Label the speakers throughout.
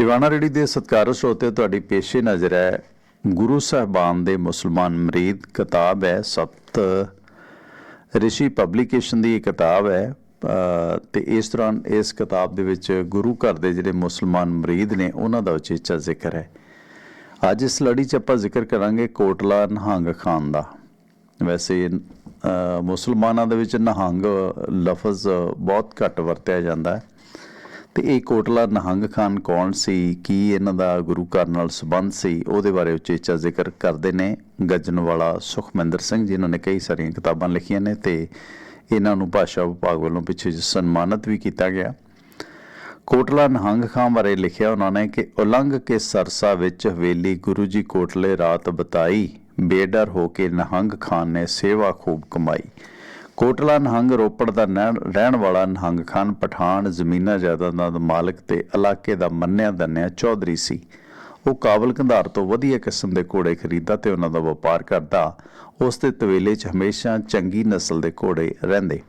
Speaker 1: Tiwana ready ਦੇ ਸਤਿਕਾਰਯੋਗ ਸਰੋਤੇ ਤੁਹਾਡੀ ਪੇਸ਼ੇ ਨਜ਼ਰ ਹੈ। ਗੁਰੂ ਸਾਹਿਬਾਨ ਦੇ ਮੁਸਲਮਾਨ ਮਰੀਦ ਕਿਤਾਬ ਹੈ ਸਪਤ ਰਿਸ਼ੀ ਪਬਲੀਕੇਸ਼ਨ ਦੀ ਇਹ ਕਿਤਾਬ ਹੈ। ਅ, ਤੇ ਇਸ ਦੌਰਾਨ ਇਸ ਕਿਤਾਬ ਦੇ ਵਿੱਚ ਗੁਰੂ ਘਰ ਦੇ ਜਿਹੜੇ ਮੁਸਲਮਾਨ ਮਰੀਦ ਨੇ ਉਹਨਾਂ ਦਾ ਉਚੇਚਾ ਜ਼ਿਕਰ ਹੈ। ਅੱਜ ਇਸ ਲੜੀ 'ਚ ਆਪਾਂ ਜ਼ਿਕਰ ਕਰਾਂਗੇ ਕੋਟਲਾ ਨਹੰਗ ਖਾਨ ਦਾ। ਵੈਸੇ ਮੁਸਲਮਾਨਾਂ ਦੇ ਵਿੱਚ ਨਹੰਗ ਲਫ਼ਜ਼ ਬਹੁਤ ਘੱਟ ਵਰਤਿਆ ਜਾਂਦਾ ਹੈ। ਤੇ ਇਹ ਕੋਟਲਾ ਨਿਹੰਗ ਖਾਨ ਕੌਣ ਸੀ? ਕੀ ਇਹਨਾਂ ਦਾ ਗੁਰੂ ਘਰ ਨਾਲ ਸੰਬੰਧ ਸੀ? ਉਹਦੇ ਬਾਰੇ ਉਚੇਚਾ ਜ਼ਿਕਰ ਕਰਦੇ ਨੇ ਗੱਜਣ ਵਾਲਾ ਸੁਖਮਿੰਦਰ ਸਿੰਘ, ਜਿਨ੍ਹਾਂ ਨੇ ਕਈ ਸਾਰੀਆਂ ਕਿਤਾਬਾਂ ਲਿਖੀਆਂ ਨੇ ਤੇ ਇਹਨਾਂ ਨੂੰ ਭਾਸ਼ਾ ਵਿਭਾਗ ਵੱਲੋਂ ਪਿੱਛੇ ਸਨਮਾਨਿਤ ਵੀ ਕੀਤਾ ਗਿਆ। ਕੋਟਲਾ ਨਿਹੰਗ ਖਾਨ ਬਾਰੇ ਲਿਖਿਆ ਉਹਨਾਂ ਨੇ ਕਿ ਉਲੰਘ ਕੇ ਸਰਸਾ ਵਿੱਚ ਹਵੇਲੀ ਗੁਰੂ ਜੀ ਕੋਟਲੇ ਰਾਤ ਬਤਾਈ। ਬੇਡਰ ਹੋ ਕੇ ਨਹੰਗ ਖਾਨ ਨੇ ਸੇਵਾ ਖੂਬ ਕਮਾਈ। ਕੋਟਲਾ ਨਿਹੰਗ ਰੋਪੜ ਦਾ ਨਹਿ- ਰਹਿਣ ਵਾਲਾ ਨਿਹੰਗ ਖਾਨ ਪਠਾਨ ਜ਼ਮੀਨਾਂ ਜਾਇਦਾਦਾਂ ਦਾ ਮਾਲਕ ਤੇ ਇਲਾਕੇ ਦਾ ਮੰਨਿਆ ਦੰਨਿਆ ਚੌਧਰੀ ਸੀ। ਉਹ ਕਾਬਲ ਕੰਧਾਰ ਤੋਂ ਵਧੀਆ ਕਿਸਮ ਦੇ ਘੋੜੇ ਖਰੀਦਦਾ ਤੇ ਉਹਨਾਂ ਦਾ ਵਪਾਰ ਕਰਦਾ। ਉਸ ਦੇ ਤਵੇਲੇ 'ਚ ਹਮੇਸ਼ਾ ਚੰਗੀ ਨਸਲ ਦੇ ਘੋੜੇ ਰਹਿੰਦੇ।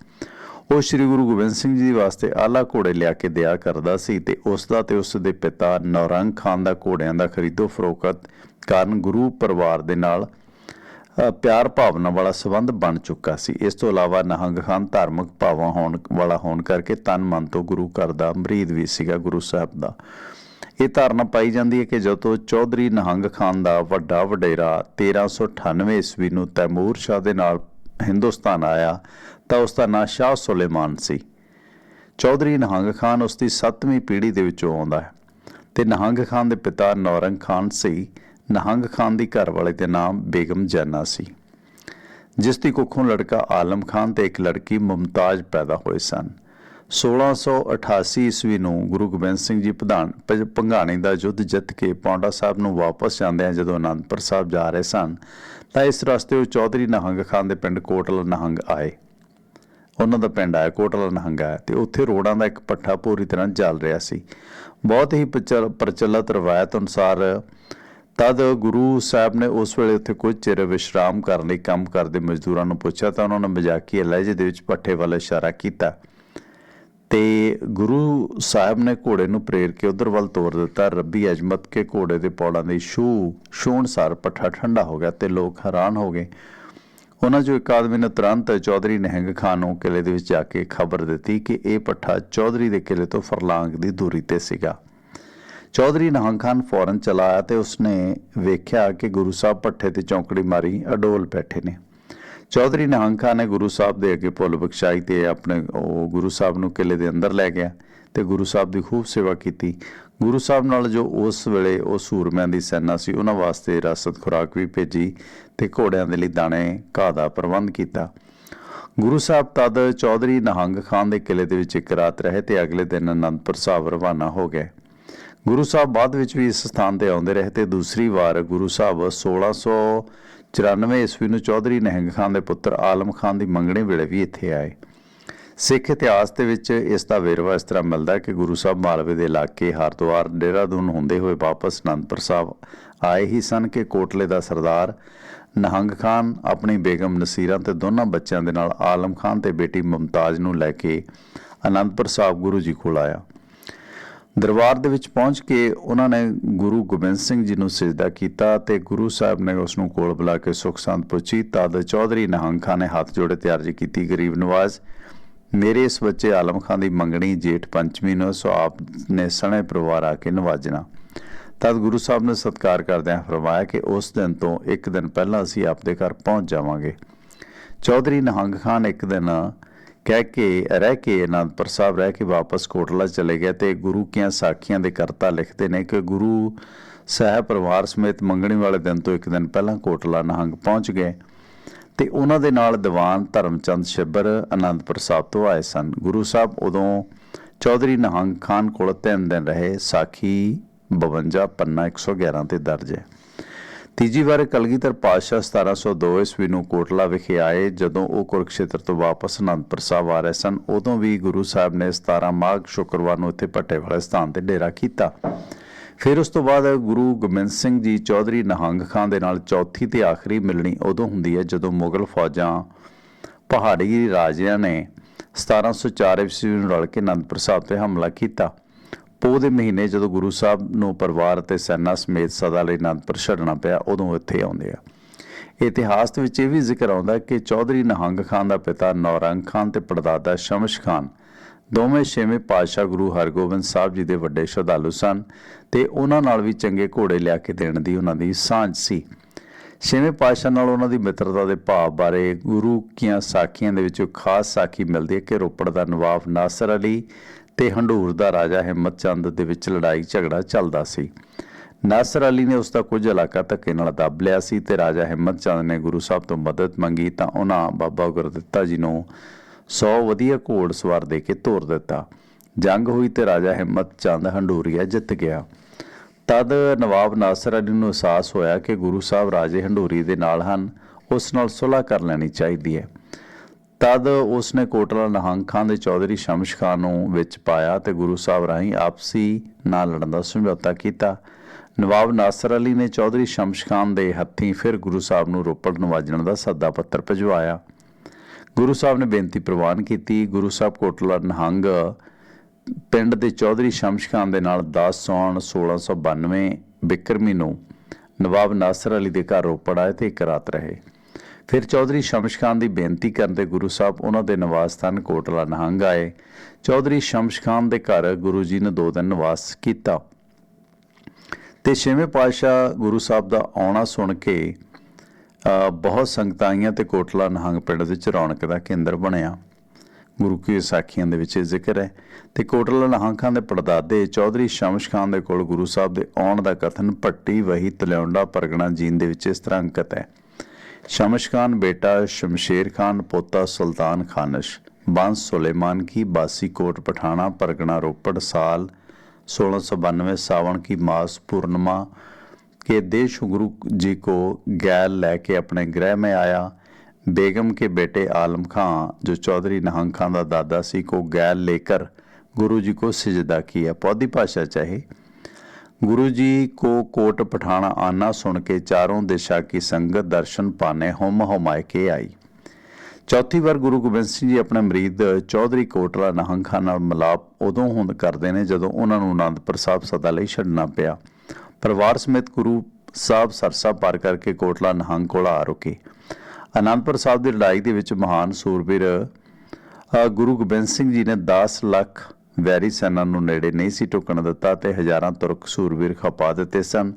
Speaker 1: ਉਹ ਸ੍ਰੀ ਗੁਰੂ ਗੋਬਿੰਦ ਸਿੰਘ ਜੀ ਵਾਸਤੇ ਆਲਾ ਘੋੜੇ ਲਿਆ ਕੇ ਦਿਆ ਕਰਦਾ ਸੀ ਤੇ ਉਸ ਦਾ ਤੇ ਉਸ ਦੇ ਪਿਤਾ ਨੌਰੰਗ ਖਾਨ ਦਾ ਘੋੜਿਆਂ ਦਾ ਖਰੀਦੋ ਫਰੋਖਤ ਕਾਰਨ ਗੁਰੂ ਪਰਿਵਾਰ ਦੇ ਨਾਲ ਪਿਆਰ ਭਾਵਨਾ ਵਾਲਾ ਸੰਬੰਧ ਬਣ ਚੁੱਕਾ ਸੀ। ਇਸ ਤੋਂ ਇਲਾਵਾ ਨਹੰਗ ਖਾਨ ਧਾਰਮਿਕ ਭਾਵਾਂ ਹੋਣ ਵਾਲਾ ਹੋਣ ਕਰਕੇ ਤਨ ਮਨ ਤੋਂ ਗੁਰੂ ਘਰ ਦਾ ਮਰੀਦ ਵੀ ਸੀਗਾ ਗੁਰੂ ਸਾਹਿਬ ਦਾ। ਇਹ ਧਾਰਨਾ ਪਾਈ ਜਾਂਦੀ ਹੈ ਕਿ ਜਦੋਂ ਚੌਧਰੀ ਨਹੰਗ ਖਾਨ ਦਾ ਵੱਡਾ ਵਡੇਰਾ 1398 ਈਸਵੀ ਨੂੰ ਤੈਮੂਰ ਸ਼ਾਹ ਦੇ ਨਾਲ ਹਿੰਦੁਸਤਾਨ ਆਇਆ, ਤਾਂ ਉਸ ਦਾ ਨਾਂ ਸ਼ਾਹ ਸੁਲੇਮਾਨ ਸੀ। ਚੌਧਰੀ ਨਹੰਗ ਖਾਨ ਉਸ ਦੀ 7ਵੀਂ ਪੀੜ੍ਹੀ ਦੇ ਵਿੱਚੋਂ ਆਉਂਦਾ ਹੈ। ਤੇ ਨਹੰਗ ਖਾਨ ਦੇ ਪਿਤਾ ਨੌਰੰਗ ਖਾਨ ਸੀ। ਨਹੰਗ ਖਾਨ ਦੀ ਘਰ ਵਾਲੇ ਦੇ ਨਾਮ ਬੇਗਮ ਜਾਨਾ ਸੀ। ਜਿਸ ਦੀ ਕੁੱਖੋਂ ਲੜਕਾ ਆਲਮ ਖਾਨ ਤੇ ਇੱਕ ਲੜਕੀ ਮੁਮਤਾਜ਼ ਪੈਦਾ ਹੋਏ ਸਨ। 1688 ਈਸਵੀ ਨੂੰ ਗੁਰੂ ਗੋਬਿੰਦ ਸਿੰਘ ਜੀ ਪ੍ਰਧਾਨ ਪ- ਭੰਗਾਣੀ ਦਾ ਯੁੱਧ ਜਿੱਤ ਕੇ ਪੌਂਡਾ ਸਾਹਿਬ ਨੂੰ ਵਾਪਸ ਜਾਂਦਿਆਂ ਜਦੋਂ ਅਨੰਦਪੁਰ ਸਾਹਿਬ ਜਾ ਰਹੇ ਸਨ, ਤਾਂ ਇਸ ਰਸਤੇ ਉਹ ਚੌਧਰੀ ਨਹੰਗ ਖਾਨ ਦੇ ਪਿੰਡ ਕੋਟਲ ਨਹੰਗ ਆਏ। ਉਹਨਾਂ ਦਾ ਪਿੰਡ ਆਇਆ, ਕੋਟਲਾ ਨਹੰਗ ਆਇਆ ਤੇ ਉੱਥੇ ਰੋਡਾਂ ਦਾ ਇੱਕ ਪੱਠਾ ਪੂਰੀ ਤਰ੍ਹਾਂ ਚੱਲ ਰਿਹਾ ਸੀ। ਬਹੁਤ ਹੀ ਪ੍ਰਚਲ- ਪ੍ਰਚਲਿਤ ਰਵਾਇਤ ਅਨੁਸਾਰ ਤਦ ਗੁਰੂ ਸਾਹਿਬ ਨੇ ਉਸ ਵੇਲੇ ਉੱਥੇ ਕੁਝ ਚਿਰ ਵਿਸ਼ਰਾਮ ਕਰਨ ਲਈ ਕੰਮ ਕਰਦੇ ਮਜ਼ਦੂਰਾਂ ਨੂੰ ਪੁੱਛਿਆ ਤਾਂ ਉਹਨਾਂ ਨੇ ਮਜ਼ਾਕੀਆ ਲਹਿਜੇ ਦੇ ਵਿੱਚ ਪੱਠੇ ਵੱਲ ਇਸ਼ਾਰਾ ਕੀਤਾ ਤੇ ਗੁਰੂ ਸਾਹਿਬ ਨੇ ਘੋੜੇ ਨੂੰ ਪ੍ਰੇਰ ਕੇ ਉਧਰ ਵੱਲ ਤੋਰ ਦਿੱਤਾ। ਰੱਬੀ ਅਜਮਤ ਕੇ ਘੋੜੇ ਦੇ ਪੌੜਾਂ ਦੀ ਛੂ ਛੂਣਸਾਰ ਪੱਠਾ ਠੰਡਾ ਹੋ ਗਿਆ ਤੇ ਲੋਕ ਹੈਰਾਨ ਹੋ ਗਏ। ਉਹਨਾਂ ਚੋਂ ਇੱਕ ਆਦਮੀ ਨੇ ਤੁਰੰਤ ਚੌਧਰੀ ਨਹਿੰਗ ਖਾਨ ਨੂੰ ਕਿਲੇ ਦੇ ਵਿੱਚ ਜਾ ਕੇ ਖਬਰ ਦਿੱਤੀ ਕਿ ਇਹ ਪੱਠਾ ਚੌਧਰੀ ਦੇ ਕਿਲੇ ਤੋਂ ਫਰਲਾਂਗ ਦੀ ਦੂਰੀ ਤੇ ਸੀਗਾ। ਚੌਧਰੀ ਨਿਹੰਗ ਖਾਨ ਫੌਰਨ ਚਲਾ ਆਇਆ ਤੇ ਉਸਨੇ ਵੇਖਿਆ ਕਿ ਗੁਰੂ ਸਾਹਿਬ ਪੱਠੇ ਤੇ ਚੌਂਕੜੀ ਮਾਰੀ, ਅਡੋਲ ਬੈਠੇ ਨੇ। ਚੌਧਰੀ ਨਿਹੰਗ ਖਾਨ ਨੇ ਗੁਰੂ ਸਾਹਿਬ ਦੇ ਅੱਗੇ ਭੁੱਲ ਬਖਸ਼ਾਈ ਤੇ ਆਪਣੇ ਉਹ ਗੁਰੂ ਸਾਹਿਬ ਨੂੰ ਕਿਲੇ ਦੇ ਅੰਦਰ ਲੈ ਗਿਆ ਤੇ ਗੁਰੂ ਸਾਹਿਬ ਦੀ ਖੂਬ ਸੇਵਾ ਕੀਤੀ। ਗੁਰੂ ਸਾਹਿਬ ਨਾਲ ਜੋ ਉਸ ਵੇਲੇ ਉਹ ਸੂਰਮਿਆਂ ਦੀ ਸੈਨਾ ਸੀ, ਉਹਨਾਂ ਵਾਸਤੇ ਰਸਦ ਖੁਰਾਕ ਵੀ ਭੇਜੀ ਤੇ ਘੋੜਿਆਂ ਦੇ ਲਈ ਦਾਣੇ ਘਾਹ ਦਾ ਪ੍ਰਬੰਧ ਕੀਤਾ। ਗੁਰੂ ਸਾਹਿਬ ਤਦ ਚੌਧਰੀ ਨਿਹੰਗ ਖਾਨ ਦੇ ਕਿਲੇ ਦੇ ਵਿੱਚ ਇੱਕ ਰਾਤ ਰਹੇ ਤੇ ਅਗਲੇ ਦਿਨ ਅਨੰਦਪੁਰ ਸਾਹਿਬ ਰਵਾਨਾ ਹੋ ਗਏ। ਗੁਰੂ ਸਾਹਿਬ ਬਾਅਦ ਵਿੱਚ ਵੀ ਇਸ ਸਥਾਨ ਤੇ ਆਉਂਦੇ ਰਹੇ ਤੇ ਦੂਸਰੀ ਵਾਰ ਗੁਰੂ ਸਾਹਿਬ 1694 ਈਸਵੀ ਨੂੰ ਚੌਧਰੀ ਨਹਿੰਗ ਖਾਨ ਦੇ ਪੁੱਤਰ ਆਲਮ ਖਾਨ ਦੀ ਮੰਗਣੀ ਵੇਲੇ ਵੀ ਇੱਥੇ ਆਏ। ਸਿੱਖ ਇਤਿਹਾਸ ਦੇ ਵਿੱਚ ਇਸ ਦਾ ਵੇਰਵਾ ਇਸ ਤਰ੍ਹਾਂ ਮਿਲਦਾ ਕਿ ਗੁਰੂ ਸਾਹਿਬ ਮਾਲਵੇ ਦੇ ਇਲਾਕੇ ਹਰਦੁਆਰ ਡੇਰਾਦੂਨ ਹੁੰਦੇ ਹੋਏ ਵਾਪਸ ਅਨੰਦਪੁਰ ਸਾਹਿਬ ਆਏ ਹੀ ਸਨ ਕਿ ਕੋਟਲੇ ਦਾ ਸਰਦਾਰ ਨਹੰਗ ਖਾਨ, ਆਪਣੀ ਬੇਗਮ ਨਸੀਰਾਂ ਤੇ ਦੋਨਾਂ ਬੱਚਿਆਂ ਦੇ ਨਾਲ ਆਲਮ ਖਾਨ ਤੇ ਬੇਟੀ ਮੁਮਤਾਜ਼ ਨੂੰ ਲੈ ਕੇ ਅਨੰਦਪੁਰ ਸਾਹਿਬ ਗੁਰੂ ਜੀ ਕੋਲ ਆਇਆ। ਦਰਬਾਰ ਦੇ ਵਿੱਚ ਪਹੁੰਚ ਕੇ ਉਹਨਾਂ ਨੇ ਗੁਰੂ ਗੋਬਿੰਦ ਸਿੰਘ ਜੀ ਨੂੰ ਸਜਦਾ ਕੀਤਾ ਤੇ ਗੁਰੂ ਸਾਹਿਬ ਨੇ ਉਸ ਨੂੰ ਕੋਲ ਬੁਲਾ ਕੇ ਸੁਖ ਸੰਤ ਪੁੱਛੀ ਤਦ ਚੌਧਰੀ ਨਿਹੰਗ ਖਾਨ ਨੇ ਹੱਥ ਜੋੜੇ ਤੇ ਅਰਜ਼ ਕੀਤੀ, ਗਰੀਬ ਨਵਾਜ਼, ਮੇਰੇ ਇਸ ਬੱਚੇ ਆਲਮ ਖਾਨ ਦੀ ਮੰਗਣੀ ਜੇਠ ਪੰਚਮੀ ਨੂੰ ਸੋ ਆਪ ਨੇ ਸਣੇ ਪਰਿਵਾਰ ਆ ਕੇ ਨਵਾਜਣਾ। ਤਦ ਗੁਰੂ ਸਾਹਿਬ ਨੇ ਸਤਿਕਾਰ ਕਰਦਿਆਂ ਫਰਮਾਇਆ ਕਿ ਉਸ ਦਿਨ ਤੋਂ ਇੱਕ ਦਿਨ ਪਹਿਲਾਂ ਅਸੀਂ ਆਪਦੇ ਘਰ ਪਹੁੰਚ ਜਾਵਾਂਗੇ। ਚੌਧਰੀ ਨਿਹੰਗ ਖਾਨ ਇੱਕ ਦਿਨ ਕਹਿ ਕੇ, ਰਹਿ ਕੇ ਅਨੰਦਪੁਰ ਸਾਹਿਬ ਰਹਿ ਕੇ ਵਾਪਸ ਕੋਟਲਾ ਚਲੇ ਗਏ ਤੇ ਗੁਰੂ ਕੀਆਂ ਸਾਖੀਆਂ ਦੇ ਕਰਤਾ ਲਿਖਦੇ ਨੇ ਕਿ ਗੁਰੂ ਸਾਹਿਬ ਪਰਿਵਾਰ ਸਮੇਤ ਮੰਗਣੀ ਵਾਲੇ ਦਿਨ ਤੋਂ ਇੱਕ ਦਿਨ ਪਹਿਲਾਂ ਕੋਟਲਾ ਨਹੰਗ ਪਹੁੰਚ ਗਏ ਤੇ ਉਹਨਾਂ ਦੇ ਨਾਲ ਦੀਵਾਨ ਧਰਮਚੰਦ ਛਿੱਬਰ ਅਨੰਦਪੁਰ ਸਾਹਿਬ ਤੋਂ ਆਏ ਸਨ। ਗੁਰੂ ਸਾਹਿਬ ਉਦੋਂ ਚੌਧਰੀ ਨਹੰਗ ਖਾਨ ਕੋਲ ਤਿੰਨ ਦਿਨ ਰਹੇ, ਸਾਖੀ 52 ਪੰਨਾ 111 ਤੇ ਦਰਜ ਹੈ। ਤੀਜੀ ਵਾਰ ਕਲਗੀਧਰ ਪਾਤਸ਼ਾਹ 1702 ਈਸਵੀ ਨੂੰ ਕੋਟਲਾ ਵਿਖੇ ਆਏ, ਜਦੋਂ ਉਹ ਕੁਰਕਸ਼ੇਤਰ ਤੋਂ ਵਾਪਸ ਅਨੰਦਪੁਰ ਸਾਹਿਬ ਆ ਰਹੇ ਸਨ, ਉਦੋਂ ਵੀ ਗੁਰੂ ਸਾਹਿਬ ਨੇ 17 ਮਾਘ ਸ਼ੁੱਕਰਵਾਰ ਨੂੰ ਇੱਥੇ ਭੱਟੇ ਵਾਲੇ ਸਥਾਨ ਤੇ ਡੇਰਾ ਕੀਤਾ। ਫਿਰ ਉਸ ਤੋਂ ਬਾਅਦ ਗੁਰੂ ਗੋਬਿੰਦ ਸਿੰਘ ਜੀ ਚੌਧਰੀ ਨਹੰਗ ਖਾਨ ਦੇ ਨਾਲ ਚੌਥੀ ਤੇ ਆਖਰੀ ਮਿਲਣੀ ਉਦੋਂ ਹੁੰਦੀ ਹੈ, ਜਦੋਂ ਮੁਗਲ ਫੌਜਾਂ ਪਹਾੜੀ ਰਾਜਿਆਂ ਨੇ 1704 ਈਸਵੀ ਨੂੰ ਰਲ ਕੇ ਅਨੰਦਪੁਰ ਸਾਹਿਬ ਤੇ ਹਮਲਾ ਕੀਤਾ। ਪੋ ਦੇ ਮਹੀਨੇ ਜਦੋਂ ਗੁਰੂ ਸਾਹਿਬ ਨੂੰ ਪਰਿਵਾਰ ਅਤੇ ਸੈਨਾ ਸਮੇਤ ਸਦਾ ਲਈ ਅਨੰਦਪੁਰ ਛੱਡਣਾ ਪਿਆ, ਉਦੋਂ ਇੱਥੇ ਆਉਂਦੇ ਆ। ਇਤਿਹਾਸ ਦੇ ਵਿੱਚ ਇਹ ਵੀ ਜ਼ਿਕਰ ਆਉਂਦਾ ਕਿ ਚੌਧਰੀ ਨਿਹੰਗ ਖਾਨ ਦਾ ਪਿਤਾ ਨੌਰੰਗ ਖਾਨ ਤੇ ਪੜਦਾਦਾ ਸ਼ਮਸ਼ ਖਾਨ ਦੋਵੇਂ ਛੇਵੇਂ ਪਾਤਸ਼ਾਹ ਗੁਰੂ ਹਰਗੋਬਿੰਦ ਸਾਹਿਬ ਜੀ ਦੇ ਵੱਡੇ ਸ਼ਰਧਾਲੂ ਸਨ ਤੇ ਉਹਨਾਂ ਨਾਲ ਵੀ ਚੰਗੇ ਘੋੜੇ ਲਿਆ ਕੇ ਦੇਣ ਦੀ ਉਹਨਾਂ ਦੀ ਸਾਂਝ ਸੀ। ਛੇਵੇਂ ਪਾਤਸ਼ਾਹ ਨਾਲ ਉਹਨਾਂ ਦੀ ਮਿੱਤਰਤਾ ਦੇ ਭਾਵ ਬਾਰੇ ਗੁਰੂ ਕੀਆਂ ਸਾਖੀਆਂ ਦੇ ਵਿੱਚੋਂ ਖਾਸ ਸਾਖੀ ਮਿਲਦੀ ਹੈ ਕਿ ਰੋਪੜ ਦਾ ਨਵਾਬ ਨਾਸਰ ਅਲੀ ਤੇ ਹੰਡੂਰ ਦਾ ਰਾਜਾ ਹਿੰਮਤ ਚੰਦ ਦੇ ਵਿੱਚ ਲੜਾਈ ਝਗੜਾ ਚੱਲਦਾ ਸੀ। ਨਾਸਰ ਅਲੀ ਨੇ ਉਸ ਦਾ ਕੁਝ ਇਲਾਕਾ ਧੱਕੇ ਨਾਲ ਦੱਬ ਲਿਆ ਸੀ ਤੇ ਰਾਜਾ ਹਿੰਮਤ ਚੰਦ ਨੇ ਗੁਰੂ ਸਾਹਿਬ ਤੋਂ ਮਦਦ ਮੰਗੀ ਤਾਂ ਉਹਨਾਂ ਬਾਬਾ ਗੁਰਦਿੱਤਾ ਜੀ ਨੂੰ 100 ਵਧੀਆ ਘੋੜ ਸਵਾਰ ਦੇ ਕੇ ਤੋਰ ਦਿੱਤਾ। ਜੰਗ ਹੋਈ ਤੇ ਰਾਜਾ ਹਿੰਮਤ ਚੰਦ ਹੰਡੂਰੀਆ ਜਿੱਤ ਗਿਆ। ਤਦ ਨਵਾਬ ਨਾਸਰ ਅਲੀ ਨੂੰ ਅਹਿਸਾਸ ਹੋਇਆ ਕਿ ਗੁਰੂ ਸਾਹਿਬ ਰਾਜੇ ਹੰਡੂਰੀ ਦੇ ਨਾਲ ਹਨ, ਉਸ ਨਾਲ ਸੁਲ੍ਹਾ ਕਰ ਲੈਣੀ ਚਾਹੀਦੀ ਹੈ। ਤਦ ਉਸ ਨੇ ਕੋਟਲਾ ਨਹੰਗ ਖਾਨ ਦੇ ਚੌਧਰੀ ਸ਼ਮਸ਼ ਖਾਨ ਨੂੰ ਵਿੱਚ ਪਾਇਆ ਤੇ ਗੁਰੂ ਸਾਹਿਬ ਰਾਹੀਂ ਆਪਸੀ ਨਾਲ ਲੜਨ ਦਾ ਸਮਝੌਤਾ ਕੀਤਾ। ਨਵਾਬ ਨਾਸਰ ਅਲੀ ਨੇ ਚੌਧਰੀ ਸ਼ਮਸ਼ ਖਾਨ ਦੇ ਹੱਥੀਂ ਫਿਰ ਗੁਰੂ ਸਾਹਿਬ ਨੂੰ ਰੋਪੜ ਨਵਾਜਣ ਦਾ ਸੱਦਾ ਪੱਤਰ ਭਿਜਵਾਇਆ। ਗੁਰੂ ਸਾਹਿਬ ਨੇ ਬੇਨਤੀ ਪ੍ਰਵਾਨ ਕੀਤੀ, ਗੁਰੂ ਸਾਹਿਬ ਕੋਟਲਾ ਨਹੰਗ ਪਿੰਡ ਦੇ ਚੌਧਰੀ ਸ਼ਮਸ਼ ਖਾਨ ਦੇ ਨਾਲ 10 ਸੌਣ 1692 ਬਿਕਰਮੀ ਨੂੰ ਨਵਾਬ ਨਾਸਰ ਅਲੀ ਦੇ ਘਰ ਰੋਪੜ ਆਏ ਤੇ ਇੱਕ ਰਾਤ ਰਹੇ। ਫਿਰ ਚੌਧਰੀ ਸ਼ਮਸ਼ ਖਾਨ ਦੀ ਬੇਨਤੀ ਕਰਨ ਤੇ ਗੁਰੂ ਸਾਹਿਬ, ਉਹਨਾਂ ਦੇ ਨਿਵਾਸ ਸਥਾਨ ਕੋਟਲਾ ਨਹੰਗ ਆਏ। ਚੌਧਰੀ ਸ਼ਮਸ਼ ਖਾਨ ਦੇ ਘਰ ਗੁਰੂ ਜੀ ਨੇ ਦੋ ਦਿਨ ਨਿਵਾਸ ਕੀਤਾ। ਤੇ ਛੇਵੇਂ ਪਾਤਸ਼ਾਹ ਗੁਰੂ ਸਾਹਿਬ ਦਾ ਆਉਣਾ ਸੁਣ ਕੇ ਬਹੁਤ ਸੰਗਤਾਂ ਆਈਆਂ ਤੇ ਕੋਟਲਾ ਨਹੰਗ ਪਿੰਡ ਵਿੱਚ ਰੌਣਕ ਦਾ ਕੇਂਦਰ ਬਣਿਆ। ਗੁਰੂ ਕੀ ਸਾਖੀਆਂ ਦੇ ਵਿੱਚ ਇਹ ਜ਼ਿਕਰ ਹੈ। ਤੇ ਕੋਟਲਾ ਨਹੰਗ ਖਾਨ ਦੇ ਪੜਦਾਦੇ ਚੌਧਰੀ ਸ਼ਮਸ਼ ਖਾਨ ਦੇ ਕੋਲ ਗੁਰੂ ਸਾਹਿਬ ਦੇ ਆਉਣ ਦਾ ਕਥਨ ਭੱਟੀ ਵਹੀ ਤਲਿਆਉਂਦਾ ਪਰਗਣਾ ਜੀਨ ਦੇ ਵਿੱਚ ਇਸ ਤਰ੍ਹਾਂ ਅੰਕਿਤ ਹੈ। शमश खान बेटा शमशेर खान पोता सुल्तान खानश बांस सुलेमान की बासी कोट पठाना परगना रोपड़ साल सोलह सौ बानवे सावन की मास पूर्णिमा के देश गुरु जी को गैल लेके अपने गृह में आया बेगम के बेटे आलम खां जो चौधरी नहंग खां का दादा सी को गैल लेकर गुरु जी को सिजदा किया पौधी भाषा चाहे गुरु जी को कोट पठाना आना सुन के चारों दिशा की संगत दर्शन पाने होम होमाए के आई ਚੌਥੀ ਵਾਰ ਗੁਰੂ ਗੋਬਿੰਦ ਸਿੰਘ ਜੀ ਆਪਣੇ ਮਰੀਦ ਚੌਧਰੀ ਕੋਟਲਾ ਨਹੰਗ ਖਾਨ ਨਾਲ ਮਿਲਾਪ ਉਦੋਂ ਹੁੰਦ ਕਰਦੇ ਨੇ ਜਦੋਂ ਉਹਨਾਂ ਨੂੰ ਆਨੰਦਪੁਰ ਸਾਹਿਬ ਸਦਾ ਲਈ ਛੱਡਣਾ ਪਿਆ ਪਰਿਵਾਰ ਸਮੇਤ ਗੁਰੂ ਸਾਹਿਬ ਸਰਸਾ ਪਾਰ ਕਰਕੇ ਕੋਟਲਾ ਨਹੰਗ ਕੋਲ ਆ ਰੁਕੇ ਆਨੰਦਪੁਰ ਸਾਹਿਬ ਦੀ ਲੜਾਈ ਦੇ ਵਿੱਚ ਮਹਾਨ ਸੂਰਬੀਰ ਅ, ਗੁਰੂ ਗੋਬਿੰਦ ਸਿੰਘ ਜੀ ਨੇ 10 ਲੱਖ ਵੈਰੀ ਸੈਨਾ ਨੂੰ ਨੇੜੇ ਨਹੀਂ ਸੀ ਟੁਕਣ ਦਿੱਤਾ ਤੇ ਹਜ਼ਾਰਾਂ ਤੁਰਕ ਸੂਰਵੀਰ ਖਪਾ ਦਿੱਤੇ ਸਨ।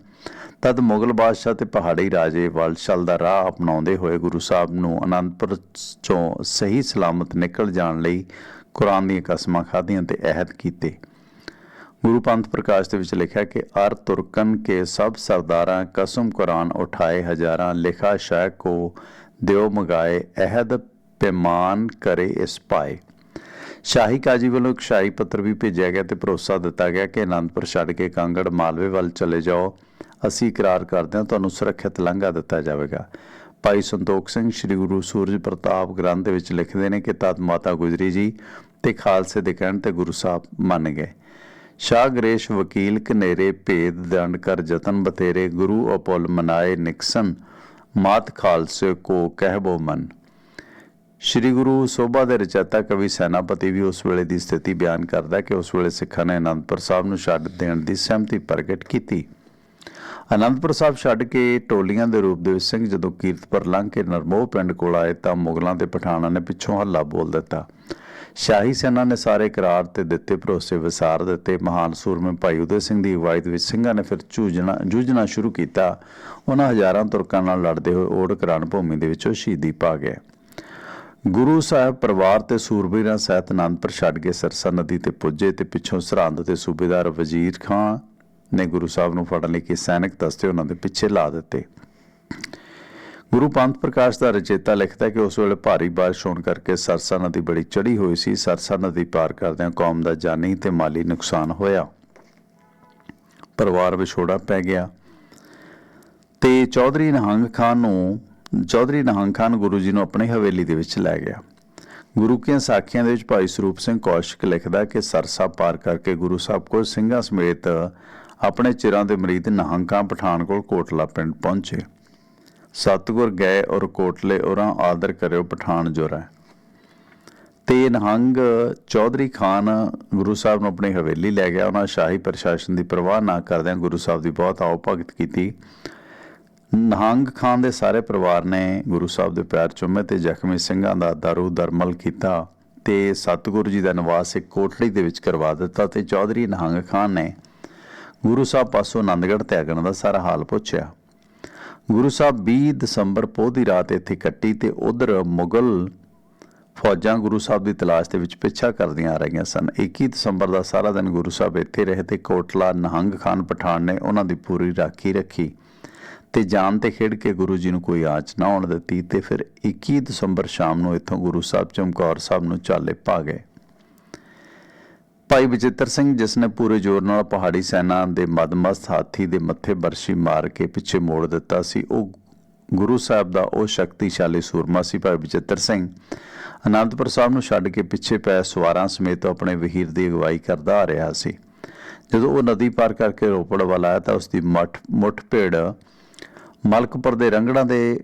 Speaker 1: ਤਦ ਮੁਗਲ ਬਾਦਸ਼ਾਹ ਤੇ ਪਹਾੜੀ ਰਾਜੇ ਵਲਸ਼ਲ ਦਾ ਰਾਹ ਅਪਣਾਉਂਦੇ ਹੋਏ ਗੁਰੂ ਸਾਹਿਬ ਨੂੰ ਅਨੰਦਪੁਰ ਚੋਂ ਸਹੀ ਸਲਾਮਤ ਨਿਕਲ ਜਾਣ ਲਈ ਕੁਰਾਨ ਦੀਆਂ ਕਸਮਾਂ ਖਾਧੀਆਂ ਤੇ ਅਹਿਦ ਕੀਤੇ। ਗੁਰੂ ਪੰਥ ਪ੍ਰਕਾਸ਼ ਦੇ ਵਿੱਚ ਲਿਖਿਆ ਕਿ, ਅਰ ਤੁਰਕਨ ਕੇ ਸਭ ਸਰਦਾਰਾਂ ਕਸਮ ਕੁਰਾਨ ਉਠਾਏ ਹਜ਼ਾਰਾਂ, ਲਿਖਾ ਸ਼ਾਇ ਕੋ ਦਿਓ ਮਗਾਏ, ਅਹਿਦ ਪੈਮਾਨ ਕਰੇ ਇਸ ਪਾਏ। ਸ਼ਾਹੀ ਕਾਜੀ ਵੱਲੋਂ ਇੱਕ ਸ਼ਾਹੀ ਪੱਤਰ ਵੀ ਭੇਜਿਆ ਗਿਆ ਤੇ ਭਰੋਸਾ ਦਿੱਤਾ ਗਿਆ ਕਿ ਅਨੰਦਪੁਰ ਛੱਡ ਕੇ ਕਾਂਗੜ ਮਾਲਵੇ ਵੱਲ ਚਲੇ ਜਾਓ। ਅਸੀਂ ਇਕਰਾਰ ਕਰਦੇ ਹਾਂ, ਤੁਹਾਨੂੰ ਸੁਰੱਖਿਅਤ ਲੰਘਾ ਦਿੱਤਾ ਜਾਵੇਗਾ। ਭਾਈ ਸੰਤੋਖ ਸਿੰਘ ਸ੍ਰੀ ਗੁਰੂ ਸੂਰਜ ਪ੍ਰਤਾਪ ਗ੍ਰੰਥ ਦੇ ਵਿੱਚ ਲਿਖਦੇ ਨੇ ਕਿ ਤਦ ਮਾਤਾ ਗੁਜਰੀ ਜੀ ਤੇ ਖਾਲਸੇ ਦੇ ਕਹਿਣ ਤੇ ਗੁਰੂ ਸਾਹਿਬ ਮੰਨ ਗਏ। ਸ਼ਾਹ ਗਰੇਸ਼ ਵਕੀਲ ਕਨੇਰੇ ਭੇਦ ਦੰਡ ਕਰ ਜਤਨ ਬਤੇਰੇ ਗੁਰੂ ਅਪੁਲ ਮਨਾਏ ਨਿਕਸਨ, ਮਾਤ ਖਾਲਸੇ ਕੋ ਕਹਿਬੋ ਮਨ। ਸ਼੍ਰੀ ਗੁਰੂ ਸੋਭਾ ਦੇ ਰਚయిਤਾ ਕਵੀ ਸੈਨਾਪਤੀ ਵੀ ਉਸ ਵੇਲੇ ਦੀ ਸਥਿਤੀ ਬਿਆਨ ਕਰਦਾ ਕਿ ਉਸ ਵੇਲੇ ਸਿੱਖਾਂ ਨੇ ਅਨੰਦਪੁਰ ਸਾਹਿਬ ਨੂੰ ਛੱਡ ਦੇਣ ਦੀ ਸਹਿਮਤੀ ਪ੍ਰਗਟ ਕੀਤੀ। ਅਨੰਦਪੁਰ ਸਾਹਿਬ ਛੱਡ ਕੇ ਟੋਲੀਆਂ ਦੇ ਰੂਪ ਦੇ ਵਿੱਚ ਸਿੰਘ ਜਦੋਂ ਕੀਰਤਪੁਰ ਲੰਘ ਕੇ ਨਰਮੋਹ ਪਿੰਡ ਕੋਲ ਆਏ ਤਾਂ ਮੁਗਲਾਂ ਤੇ ਪਠਾਨਾਂ ਨੇ ਪਿੱਛੋਂ ਹੱਲਾ ਬੋਲ ਦਿੱਤਾ। ਸ਼ਾਹੀ ਸੈਨਾ ਨੇ ਸਾਰੇ ਕਰਾਰ ਤੇ ਦਿੱਤੇ, ਭਰੋਸੇ ਵਿਸਾਰ ਦਿੱਤੇ। ਮਹਾਨ ਸੂਰਮੇ ਭਾਈ ਉਦੈ ਸਿੰਘ ਦੀ ਅਗਵਾਈ ਦੇ ਵਿੱਚ ਸਿੰਘਾਂ ਨੇ ਫਿਰ ਜੂਝਣਾ ਜੂਝਣਾ ਸ਼ੁਰੂ ਕੀਤਾ। ਉਹਨਾਂ ਹਜ਼ਾਰਾਂ ਤੁਰਕਾਂ ਨਾਲ ਲੜਦੇ ਹੋਏ ਓੜ ਰਣ ਭੂਮੀ ਦੇ ਵਿੱਚੋਂ ਸ਼ਹੀਦੀ ਪਾ ਗਏ। ਗੁਰੂ ਸਾਹਿਬ ਪਰਿਵਾਰ ਤੇ ਸੂਰਬੀਰਾਂ ਸਹਿਤ ਅਨੰਦਪੁਰ ਛੱਡ ਕੇ ਸਰਸਾ ਨਦੀ ਤੇ ਪੁੱਜੇ ਤੇ ਪਿੱਛੋਂ ਸਰਹੰਦ ਦੇ ਸੂਬੇਦਾਰ ਵਜ਼ੀਰ ਖਾਂ ਨੇ ਗੁਰੂ ਸਾਹਿਬ ਨੂੰ ਫੜਨ ਲਈ ਕਿ ਸੈਨਿਕ ਦਸਤੇ ਉਹਨਾਂ ਦੇ ਪਿੱਛੇ ਲਾ ਦਿੱਤੇ। ਗੁਰੂ ਪੰਥ ਪ੍ਰਕਾਸ਼ ਦਾ ਰਚੇਤਾ ਲਿਖਦਾ ਕਿ ਉਸ ਵੇਲੇ ਭਾਰੀ ਬਾਰਿਸ਼ ਹੋਣ ਕਰਕੇ ਸਰਸਾ ਨਦੀ ਬੜੀ ਚੜੀ ਹੋਈ ਸੀ। ਸਰਸਾ ਨਦੀ ਪਾਰ ਕਰਦਿਆਂ ਕੌਮ ਦਾ ਜਾਨੀ ਤੇ ਮਾਲੀ ਨੁਕਸਾਨ ਹੋਇਆ। ਪਰਿਵਾਰ ਵਿਛੋੜਾ ਪੈ ਗਿਆ। ਤੇ ਚੌਧਰੀ ਨਿਹੰਗ ਖਾਨ ਨੂੰ ਚੌਧਰੀ ਨਹੰਗ ਖਾਨ ਗੁਰੂ ਜੀ ਨੂੰ ਆਪਣੀ ਹਵੇਲੀ ਦੇ ਵਿੱਚ ਲੈ ਗਿਆ। ਗੁਰੂ ਕੀਆਂ ਸਾਖੀਆਂ ਦੇ ਵਿੱਚ ਭਾਈ ਸਰੂਪ ਸਿੰਘ ਕੌਸ਼ਿਕ ਲਿਖਦਾ ਕਿ ਸਰਸਾ ਪਾਰ ਕਰਕੇ ਗੁਰੂ ਸਾਹਿਬ ਕੋਲ ਸਿੰਘਾਂ ਸਮੇਤ ਆਪਣੇ ਚਿਰਾਂ ਦੇ ਮਰੀਦ ਨਹੰਗਾਂ ਪਠਾਨ ਕੋਲ ਕੋਟਲਾ ਪਿੰਡ ਪਹੁੰਚੇ। ਸਤਗੁਰ ਗਏ ਔਰ ਕੋਟਲੇ ਔਰਾਂ ਆਦਰ ਕਰਿਓ ਪਠਾਨ ਜੋਰਾ। ਤੇ ਨਹੰਗ ਚੌਧਰੀ ਖਾਨ ਗੁਰੂ ਸਾਹਿਬ ਨੂੰ ਆਪਣੀ ਹਵੇਲੀ ਲੈ ਗਿਆ। ਉਹਨਾਂ ਸ਼ਾਹੀ ਪ੍ਰਸ਼ਾਸਨ ਦੀ ਪਰਵਾਹ ਨਾ ਕਰਦਿਆਂ ਗੁਰੂ ਸਾਹਿਬ ਦੀ ਬਹੁਤ ਆਓ ਭਗਤ ਕੀਤੀ। ਨਹੰਗ ਖਾਨ ਦੇ ਸਾਰੇ ਪਰਿਵਾਰ ਨੇ ਗੁਰੂ ਸਾਹਿਬ ਦੇ ਪੈਰ ਚੁੰਮੇ ਤੇ ਜ਼ਖਮੀ ਸਿੰਘਾਂ ਦਾ ਦਾਰੂ ਦਰਮਲ ਕੀਤਾ ਤੇ ਸਤਿਗੁਰੂ ਜੀ ਦਾ ਨਿਵਾਸ ਇੱਕ ਕੋਟਲੀ ਦੇ ਵਿੱਚ ਕਰਵਾ ਦਿੱਤਾ ਤੇ ਚੌਧਰੀ ਨਹੰਗ ਖਾਨ ਨੇ ਗੁਰੂ ਸਾਹਿਬ ਪਾਸੋਂ ਆਨੰਦਗੜ੍ਹ ਤਿਆਗਣ ਦਾ ਸਾਰਾ ਹਾਲ ਪੁੱਛਿਆ। ਗੁਰੂ ਸਾਹਿਬ 20 ਦਸੰਬਰ ਪੋਹ ਦੀ ਰਾਤ ਇੱਥੇ ਕੱਟੀ ਤੇ ਉਧਰ ਮੁਗਲ ਫੌਜਾਂ ਗੁਰੂ ਸਾਹਿਬ ਦੀ ਤਲਾਸ਼ ਦੇ ਵਿੱਚ ਪਿੱਛਾ ਕਰਦੀਆਂ ਆ ਰਹੀਆਂ ਸਨ। 21 ਦਸੰਬਰ ਦਾ ਸਾਰਾ ਦਿਨ ਗੁਰੂ ਸਾਹਿਬ ਇੱਥੇ ਰਹੇ ਤੇ ਕੋਟਲਾ ਨਹੰਗ ਖਾਨ ਪਠਾਨ ਨੇ ਉਹਨਾਂ ਦੀ ਪੂਰੀ ਰਾਖੀ ਰੱਖੀ। ਤੇ ਜਾਨ ਤੇ ਖੇਡ ਕੇ ਗੁਰੂ ਜੀ ਨੂੰ ਕੋਈ ਆਂਚ ਨਾ ਆਉਣ ਦਿੱਤੀ ਤੇ ਫਿਰ 21 ਦਸੰਬਰ ਸ਼ਾਮ ਨੂੰ ਇੱਥੋਂ ਗੁਰੂ ਸਾਹਿਬ ਚਮਕੌਰ ਸਾਹਿਬ ਨੂੰ ਚਾਲੇ ਪਾ ਗਏ। ਭਾਈ ਬਚਿੱਤਰ ਸਿੰਘ, ਜਿਸ ਨੇ ਪੂਰੇ ਜ਼ੋਰ ਨਾਲ ਪਹਾੜੀ ਸੈਨਾ ਦੇ ਮਦਮਸਤ ਹਾਥੀ ਦੇ ਮੱਥੇ ਬਰਸ਼ੀ ਮਾਰ ਕੇ ਪਿੱਛੇ ਮੋੜ ਦਿੱਤਾ ਸੀ, ਉਹ ਗੁਰੂ ਸਾਹਿਬ ਦਾ ਉਹ ਸ਼ਕਤੀਸ਼ਾਲੀ ਸੂਰਮਾ ਸੀ ਭਾਈ ਬਚਿੱਤਰ ਸਿੰਘ। ਅਨੰਦਪੁਰ ਸਾਹਿਬ ਨੂੰ ਛੱਡ ਕੇ ਪਿੱਛੇ ਪੈ ਸਵਾਰਾਂ ਸਮੇਤ ਆਪਣੇ ਵਹੀਰ ਦੀ ਅਗਵਾਈ ਕਰਦਾ ਆ ਰਿਹਾ ਸੀ। ਜਦੋਂ ਉਹ ਨਦੀ ਪਾਰ ਕਰਕੇ ਰੋਪੜ ਵੱਲ ਆਇਆ ਤਾਂ ਉਸ ਦੀ ਮੱਠ ਮੁੱਠ ਭੇੜ ਮਲਕਪੁਰ ਦੇ ਰੰਗੜਾਂ ਦੇ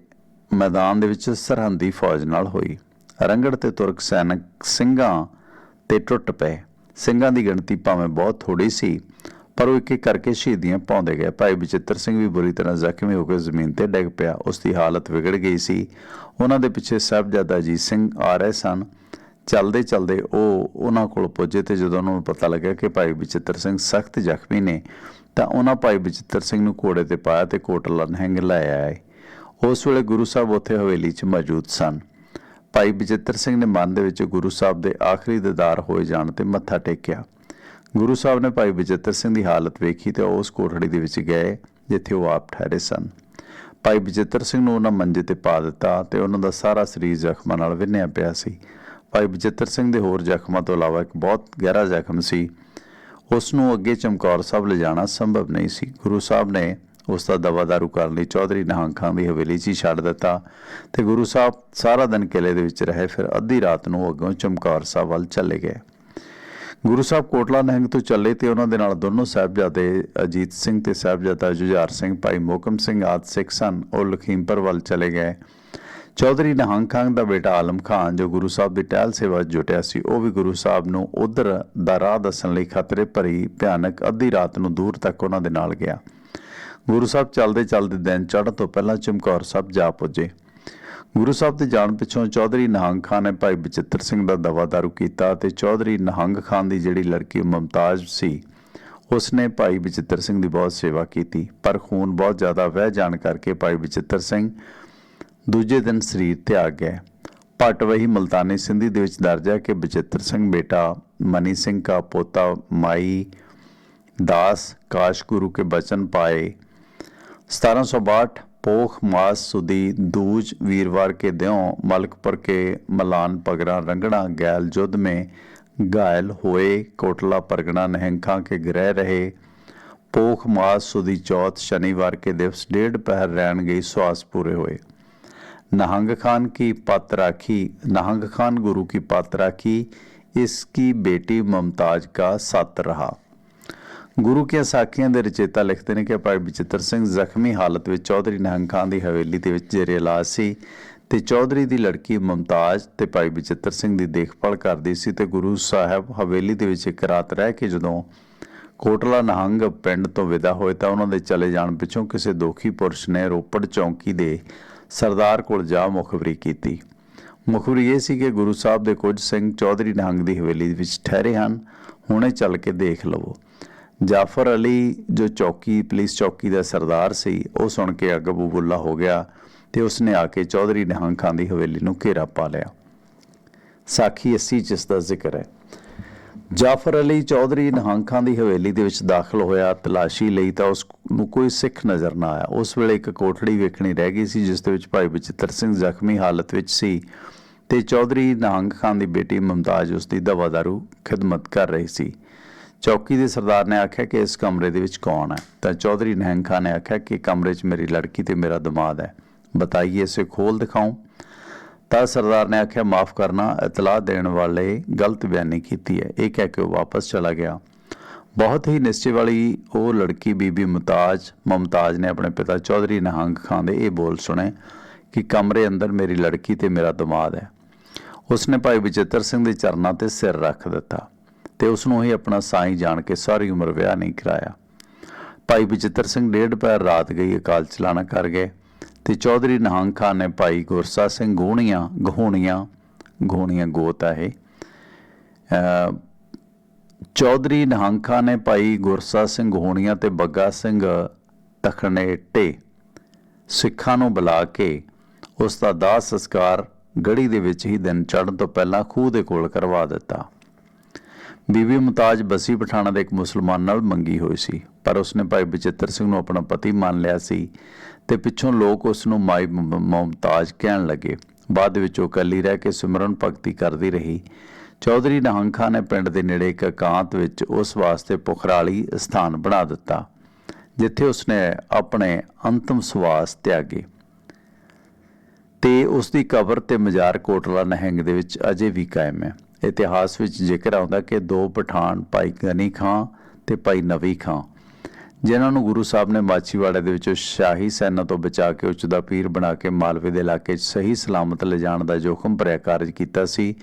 Speaker 1: ਮੈਦਾਨ ਦੇ ਵਿੱਚ ਸਰਹੰਦੀ ਫੌਜ ਨਾਲ ਹੋਈ। ਰੰਗੜ ਤੇ ਤੁਰਕ ਸੈਨਿਕ ਸਿੰਘਾਂ ਤੇ ਟੁੱਟ ਪਏ। ਸਿੰਘਾਂ ਦੀ ਗਿਣਤੀ ਭਾਵੇਂ ਬਹੁਤ ਥੋੜੀ ਸੀ, ਪਰ ਉਹ ਇੱਕ ਇੱਕ ਕਰਕੇ ਸ਼ਹੀਦੀਆਂ ਪਾਉਂਦੇ ਗਏ। ਭਾਈ ਬਚਿੱਤਰ ਸਿੰਘ ਵੀ ਬੁਰੀ ਤਰ੍ਹਾਂ ਜ਼ਖਮੀ ਹੋ ਕੇ ਜ਼ਮੀਨ ਤੇ ਡਿੱਗ ਪਿਆ। ਉਸ ਦੀ ਹਾਲਤ ਵਿਗੜ ਗਈ ਸੀ। ਉਹਨਾਂ ਦੇ ਪਿੱਛੇ ਸਾਹਿਬਜ਼ਾਦਾ ਅਜੀਤ ਸਿੰਘ ਆ ਰਹੇ ਸਨ। ਚੱਲਦੇ ਚਲਦੇ ਉਹ ਉਹਨਾਂ ਕੋਲ ਪੁੱਜੇ ਤੇ ਜਦੋਂ ਉਹਨਾਂ ਨੂੰ ਪਤਾ ਲੱਗਿਆ ਕਿ ਭਾਈ ਬਚਿੱਤਰ ਸਿੰਘ ਸਖਤ ਜ਼ਖਮੀ ਨੇ ਤਾਂ ਉਹਨਾਂ ਭਾਈ ਬਚਿੱਤਰ ਸਿੰਘ ਨੂੰ ਘੋੜੇ ਤੇ ਪਾਇਆ ਤੇ ਕੋਟਲਾ ਨਹਿੰਗ ਲੈ ਆਏ। ਉਸ ਵੇਲੇ ਗੁਰੂ ਸਾਹਿਬ ਉੱਥੇ ਹਵੇਲੀ 'ਚ ਮੌਜੂਦ ਸਨ। ਭਾਈ ਬਚਿੱਤਰ ਸਿੰਘ ਨੇ ਮਨ ਦੇ ਵਿੱਚ ਗੁਰੂ ਸਾਹਿਬ ਦੇ ਆਖਰੀ ਦੀਦਾਰ ਹੋਏ ਜਾਣ ਤੇ ਮੱਥਾ ਟੇਕਿਆ। ਗੁਰੂ ਸਾਹਿਬ ਨੇ ਭਾਈ ਬਚਿੱਤਰ ਸਿੰਘ ਦੀ ਹਾਲਤ ਵੇਖੀ ਤੇ ਉਸ ਕੋਠੜੀ ਦੇ ਵਿੱਚ ਗਏ, ਜਿੱਥੇ ਉਹ ਆਪ ਠਹਿਰੇ ਸਨ। ਭਾਈ ਬਚਿੱਤਰ ਸਿੰਘ ਨੂੰ ਉਹਨਾਂ ਮੰਜੇ ਤੇ ਪਾ ਦਿੱਤਾ ਤੇ ਉਹਨਾਂ ਦਾ ਸਾਰਾ ਸਰੀਰ ਜ਼ਖਮਾਂ ਨਾਲ ਵਿੰਨਿਆ ਪਿਆ ਸੀ। ਭਾਈ ਬਚਿੱਤਰ ਸਿੰਘ ਦੇ ਹੋਰ ਜ਼ਖਮਾਂ ਤੋਂ ਇਲਾਵਾ ਇੱਕ ਬਹੁਤ ਗਹਿਰਾ ਜ਼ਖਮ ਸੀ ਉਸ ਨੂੰ ਅੱਗੇ ਚਮਕੌਰ ਸਾਹਿਬ ਲਿਜਾਣਾ ਸੰਭਵ ਨਹੀਂ ਸੀ। ਗੁਰੂ ਸਾਹਿਬ ਨੇ ਉਸ ਦਾ ਦਵਾਦਾਰੂ ਕਰਨ ਲਈ ਚੌਧਰੀ ਨਹਾਂਗ ਖਾਂ ਦੀ ਹਵੇਲੀ 'ਚ ਹੀ ਛੱਡ ਦਿੱਤਾ ਤੇ ਗੁਰੂ ਸਾਹਿਬ ਸਾਰਾ ਦਿਨ ਕਿਲੇ ਦੇ ਵਿੱਚ ਰਹੇ, ਫਿਰ ਅੱਧੀ ਰਾਤ ਨੂੰ ਅੱਗੋਂ ਚਮਕੌਰ ਸਾਹਿਬ ਵੱਲ ਚਲੇ ਗਏ। ਗੁਰੂ ਸਾਹਿਬ ਕੋਟਲਾ ਨਹਿੰਗ ਤੋਂ ਚੱਲੇ ਤੇ ਉਹਨਾਂ ਦੇ ਨਾਲ ਦੋਨੋਂ ਸਾਹਿਬਜ਼ਾਦੇ ਅਜੀਤ ਸਿੰਘ ਤੇ ਸਾਹਿਬਜ਼ਾਦਾ ਜੁਝਾਰ ਸਿੰਘ, ਭਾਈ ਮੋਕਮ ਸਿੰਘ ਆਦ ਸਿੱਖ ਸਨ। ਉਹ ਲਖੀਮਪੁਰ ਵੱਲ ਚਲੇ ਗਏ। ਚੌਧਰੀ ਨਿਹੰਗ ਖਾਨ ਦਾ ਬੇਟਾ ਆਲਮ ਖਾਨ, ਜੋ ਗੁਰੂ ਸਾਹਿਬ ਦੀ ਟਹਿਲ ਸੇਵਾ 'ਚ ਜੁਟਿਆ ਸੀ, ਉਹ ਵੀ ਗੁਰੂ ਸਾਹਿਬ ਨੂੰ ਉਧਰ ਦਾ ਰਾਹ ਦੱਸਣ ਲਈ ਖਤਰੇ ਭਰੀ, ਭਿਆਨਕ ਅੱਧੀ ਰਾਤ ਨੂੰ ਦੂਰ ਤੱਕ ਉਹਨਾਂ ਦੇ ਨਾਲ ਗਿਆ। ਗੁਰੂ ਸਾਹਿਬ ਚੱਲਦੇ ਚੱਲਦੇ ਦਿਨ ਚੜ੍ਹਨ ਤੋਂ ਪਹਿਲਾਂ ਚਮਕੌਰ ਸਾਹਿਬ ਜਾ ਪੁੱਜੇ। ਗੁਰੂ ਸਾਹਿਬ ਦੇ ਜਾਣ ਪਿੱਛੋਂ ਚੌਧਰੀ ਨਹੰਗ ਖਾਨ ਨੇ ਭਾਈ ਬਚਿੱਤਰ ਸਿੰਘ ਦਾ ਦਵਾਦਾਰੂ ਕੀਤਾ ਤੇ ਚੌਧਰੀ ਨਹੰਗ ਖਾਨ ਦੀ ਜਿਹੜੀ ਲੜਕੀ ਮੁਮਤਾਜ਼ ਸੀ ਉਸ ਨੇ ਭਾਈ ਬਚਿੱਤਰ ਸਿੰਘ ਦੀ ਬਹੁਤ ਸੇਵਾ ਕੀਤੀ। ਪਰ ਖੂਨ ਬਹੁਤ ਜ਼ਿਆਦਾ ਵਹਿ ਜਾਣ ਕਰਕੇ ਭਾਈ ਬਚਿੱਤਰ ਸਿੰਘ ਦੂਜੇ ਦਿਨ ਸਰੀਰ ਤਿਆਗ ਗਏ ਪਟ ਵਹੀ ਮਲਤਾਨੀ ਸਿੰਧੀ ਦੇ ਵਿੱਚ ਦਰਜ ਹੈ ਕਿ ਬਚਿੱਤਰ ਸਿੰਘ ਬੇਟਾ ਮਨੀ ਸਿੰਘ ਦਾ ਪੋਤਾ ਮਾਈ ਦਾਸ ਕਾਸ਼ ਗੁਰੂ ਕੇ ਬਚਨ ਪਾਏ 1762 पोख मास सुदी दूज वीरवार के द्यों मलकपुर के मलान पगड़ा रंगड़ा गैल युद्ध में घायल हुए कोटला परगना नहंखा के गृह रहे पोख मास सुदी चौथ शनिवार के दिवस डेढ़ पहर रहन गई श्वास पूरे हुए नहंग खान की पत राखी नहंग खान गुरु की पत राखी इसकी बेटी मुमताज का सत रहा ਗੁਰੂ ਕੀ ਸਾਖੀਆਂ ਦੇ ਰਚੇਤਾ ਲਿਖਦੇ ਨੇ ਕਿ ਭਾਈ ਬਚਿੱਤਰ ਸਿੰਘ ਜ਼ਖਮੀ ਹਾਲਤ ਵਿੱਚ ਚੌਧਰੀ ਨਹੰਗ ਖਾਨ ਦੀ ਹਵੇਲੀ ਦੇ ਵਿੱਚ ਜੇਰੇ ਇਲਾਜ ਸੀ ਤੇ ਚੌਧਰੀ ਦੀ ਲੜਕੀ ਮੁਮਤਾਜ਼ ਤੇ ਭਾਈ ਬਚਿੱਤਰ ਸਿੰਘ ਦੀ ਦੇਖਭਾਲ ਕਰਦੀ ਸੀ ਤੇ ਗੁਰੂ ਸਾਹਿਬ ਹਵੇਲੀ ਦੇ ਵਿੱਚ ਇੱਕ ਰਾਤ ਰਹਿ ਕੇ ਜਦੋਂ ਕੋਟਲਾ ਨਹੰਗ ਪਿੰਡ ਤੋਂ ਵਿਦਾ ਹੋਏ ਤਾਂ ਉਹਨਾਂ ਦੇ ਚਲੇ ਜਾਣ ਪਿੱਛੋਂ ਕਿਸੇ ਦੋਖੀ ਪੁਰਸ਼ ਨੇ ਰੋਪੜ ਚੌਂਕੀ ਦੇ ਸਰਦਾਰ ਕੋਲ ਜਾ ਮੁਖਬਰੀ ਕੀਤੀ। ਮੁਖਬਰੀ ਇਹ ਸੀ ਕਿ ਗੁਰੂ ਸਾਹਿਬ ਦੇ ਕੁਝ ਸਿੰਘ ਚੌਧਰੀ ਨਹੰਗ ਦੀ ਹਵੇਲੀ ਵਿੱਚ ਠਹਿਰੇ ਹਨ। ਹੁਣੇ ਚੱਲ ਕੇ ਦੇਖ ਲਵੋ। ਜਾਫਰ ਅਲੀ, ਜੋ ਚੌਕੀ, ਪੁਲਿਸ ਚੌਕੀ ਦਾ ਸਰਦਾਰ ਸੀ, ਉਹ ਸੁਣ ਕੇ ਅੱਗ ਬਬੂਲਾ ਹੋ ਗਿਆ ਤੇ ਉਸਨੇ ਆ ਕੇ ਚੌਧਰੀ ਨਿਹੰਗ ਖਾਨ ਦੀ ਹਵੇਲੀ ਨੂੰ ਘੇਰਾ ਪਾ ਲਿਆ। ਸਾਖੀ 80 ਜਿਸ ਦਾ ਜ਼ਿਕਰ ਹੈ। ਜਾਫਰ ਅਲੀ ਚੌਧਰੀ ਨਿਹੰਗ ਖਾਨ ਦੀ ਹਵੇਲੀ ਦੇ ਵਿੱਚ ਦਾਖਲ ਹੋਇਆ ਤਲਾਸ਼ੀ ਲਈ ਤਾਂ ਉਸ ਨੂੰ ਕੋਈ ਸਿੱਖ ਨਜ਼ਰ ਨਾ ਆਇਆ। ਉਸ ਵੇਲੇ ਇੱਕ ਕੋਠੜੀ ਵੇਖਣੀ ਰਹਿ ਗਈ ਸੀ, ਜਿਸ ਦੇ ਵਿੱਚ ਭਾਈ ਬਚਿੱਤਰ ਸਿੰਘ ਜ਼ਖਮੀ ਹਾਲਤ ਵਿੱਚ ਸੀ ਤੇ ਚੌਧਰੀ ਨਹੰਗ ਖਾਨ ਦੀ ਬੇਟੀ ਮੁਮਤਾਜ਼ ਉਸ ਦੀ ਦਵਾਦਾਰੂ ਖਿਦਮਤ ਕਰ ਰਹੀ ਸੀ। ਚੌਕੀ ਦੇ ਸਰਦਾਰ ਨੇ ਆਖਿਆ ਕਿ ਇਸ ਕਮਰੇ ਦੇ ਵਿੱਚ ਕੌਣ ਹੈ? ਤਾਂ ਚੌਧਰੀ ਨਹੰਗ ਖਾਨ ਨੇ ਆਖਿਆ ਕਿ ਕਮਰੇ 'ਚ ਮੇਰੀ ਲੜਕੀ ਤੇ ਮੇਰਾ ਦਮਾਦ ਹੈ। ਬਤਾਈਏ, ਇਸੇ ਖੋਲ ਦਿਖਾਉਂ। ਤਾਂ ਸਰਦਾਰ ਨੇ ਆਖਿਆ, ਮਾਫ ਕਰਨਾ, ਇਤਲਾਹ ਦੇਣ ਵਾਲੇ ਗਲਤ ਬਿਆਨੀ ਕੀਤੀ ਹੈ। ਇਹ ਕਹਿ ਕੇ ਉਹ ਵਾਪਸ ਚਲਾ ਗਿਆ। ਬਹੁਤ ਹੀ ਨਿਸ਼ਚੇ ਵਾਲੀ ਉਹ ਲੜਕੀ ਬੀਬੀ ਮੁਮਤਾਜ਼ ਮੁਮਤਾਜ਼ ਨੇ ਆਪਣੇ ਪਿਤਾ ਚੌਧਰੀ ਨਹੰਗ ਖਾਨ ਦੇ ਇਹ ਬੋਲ ਸੁਣੇ ਕਿ ਕਮਰੇ ਅੰਦਰ ਮੇਰੀ ਲੜਕੀ ਤੇ ਮੇਰਾ ਦਮਾਦ ਹੈ। ਉਸਨੇ ਭਾਈ ਬਚਿੱਤਰ ਸਿੰਘ ਦੇ ਚਰਨਾਂ ਤੇ ਸਿਰ ਰੱਖ ਦਿੱਤਾ ਤੇ ਉਸ ਨੂੰ ਹੀ ਆਪਣਾ ਸਾਈਂ ਜਾਣ ਕੇ ਸਾਰੀ ਉਮਰ ਵਿਆਹ ਨਹੀਂ ਕਰਾਇਆ। ਭਾਈ ਬਚਿੱਤਰ ਸਿੰਘ ਡੇਢ ਪੈਰ ਰਾਤ ਗਈ, ਅਕਾਲ ਚਲਾਣਾ ਕਰ ਗਏ। ਤੇ ਚੌਧਰੀ ਨਿਹੰਗ ਖਾਨ ਨੇ ਭਾਈ ਗੁਰਸਾ ਸਿੰਘ ਗੋਣੀਆਂ ਗਹੋਣੀਆਂ ਗੋਣੀਆਂ ਗੋਤ ਹੈ ਚੌਧਰੀ ਨਿਹੰਗ ਖਾਨ ਨੇ ਭਾਈ ਗੁਰਸਾ ਸਿੰਘ ਗੋਣੀਆਂ ਤੇ ਬੱਗਾ ਸਿੰਘ ਤਖਣੇਟੇ ਸਿੱਖਾਂ ਨੂੰ ਬੁਲਾ ਕੇ ਉਸ ਦਾ ਦਾਹ ਸੰਸਕਾਰ ਗੜੀ ਦੇ ਵਿੱਚ ਹੀ ਦਿਨ ਚੜ੍ਹਨ ਤੋਂ ਪਹਿਲਾਂ ਖੂਹ ਦੇ ਕੋਲ ਕਰਵਾ ਦਿੱਤਾ। ਬੀਬੀ ਮੁਤਾਜ ਬਸੀ ਪਠਾਣਾ ਦੇ ਇੱਕ ਮੁਸਲਮਾਨ ਨਾਲ ਮੰਗੀ ਹੋਈ ਸੀ, ਪਰ ਉਸਨੇ ਭਾਈ ਬਚਿੱਤਰ ਸਿੰਘ ਨੂੰ ਆਪਣਾ ਪਤੀ ਮੰਨ ਲਿਆ ਸੀ। ਤੇ ਪਿੱਛੋਂ ਲੋਕ ਉਸ ਨੂੰ ਮਾਈ ਮੁਮਤਾਜ ਕਹਿਣ ਲੱਗੇ। ਬਾਅਦ ਵਿੱਚ ਉਹ ਇਕੱਲੀ ਰਹਿ ਕੇ ਸਿਮਰਨ ਭਗਤੀ ਕਰਦੀ ਰਹੀ। ਚੌਧਰੀ ਨਹੰਗ ਖਾਨ ਨੇ ਪਿੰਡ ਦੇ ਨੇੜੇ ਇੱਕ ਇਕਾਂਤ ਵਿੱਚ ਉਸ ਵਾਸਤੇ ਪੁਖਰਾਲੀ ਸਥਾਨ ਬਣਾ ਦਿੱਤਾ, ਜਿੱਥੇ ਉਸਨੇ ਆਪਣੇ ਅੰਤਮ ਸਵਾਸ ਤਿਆਗੇ। ਤੇ ਉਸ ਦੀ ਕਬਰ ਤੇ ਮਜ਼ਾਰ ਕੋਟਲਾ ਨਹਿੰਗ ਦੇ ਵਿੱਚ ਅਜੇ ਵੀ ਕਾਇਮ ਹੈ। ਇਤਿਹਾਸ ਵਿੱਚ ਜ਼ਿਕਰ ਆਉਂਦਾ ਕਿ ਦੋ ਪਠਾਨ, ਭਾਈ ਗਨੀ ਖਾਂ ਤੇ ਭਾਈ ਨਵੀ ਖਾਂ ਜਿਨ੍ਹਾਂ ਨੂੰ ਗੁਰੂ ਸਾਹਿਬ ਨੇ ਮਾਚੀਵਾੜੇ ਦੇ ਵਿੱਚੋਂ ਸ਼ਾਹੀ ਸੈਨਾ ਤੋਂ ਬਚਾ ਕੇ ਉੱਚ ਦਾ ਪੀਰ ਬਣਾ ਕੇ ਮਾਲਵੇ ਦੇ ਇਲਾਕੇ 'ਚ ਸਹੀ ਸਲਾਮਤ ਲਿਜਾਣ ਦਾ ਜੋਖਮ ਭਰਿਆ ਕਾਰਜ ਕੀਤਾ ਸੀ।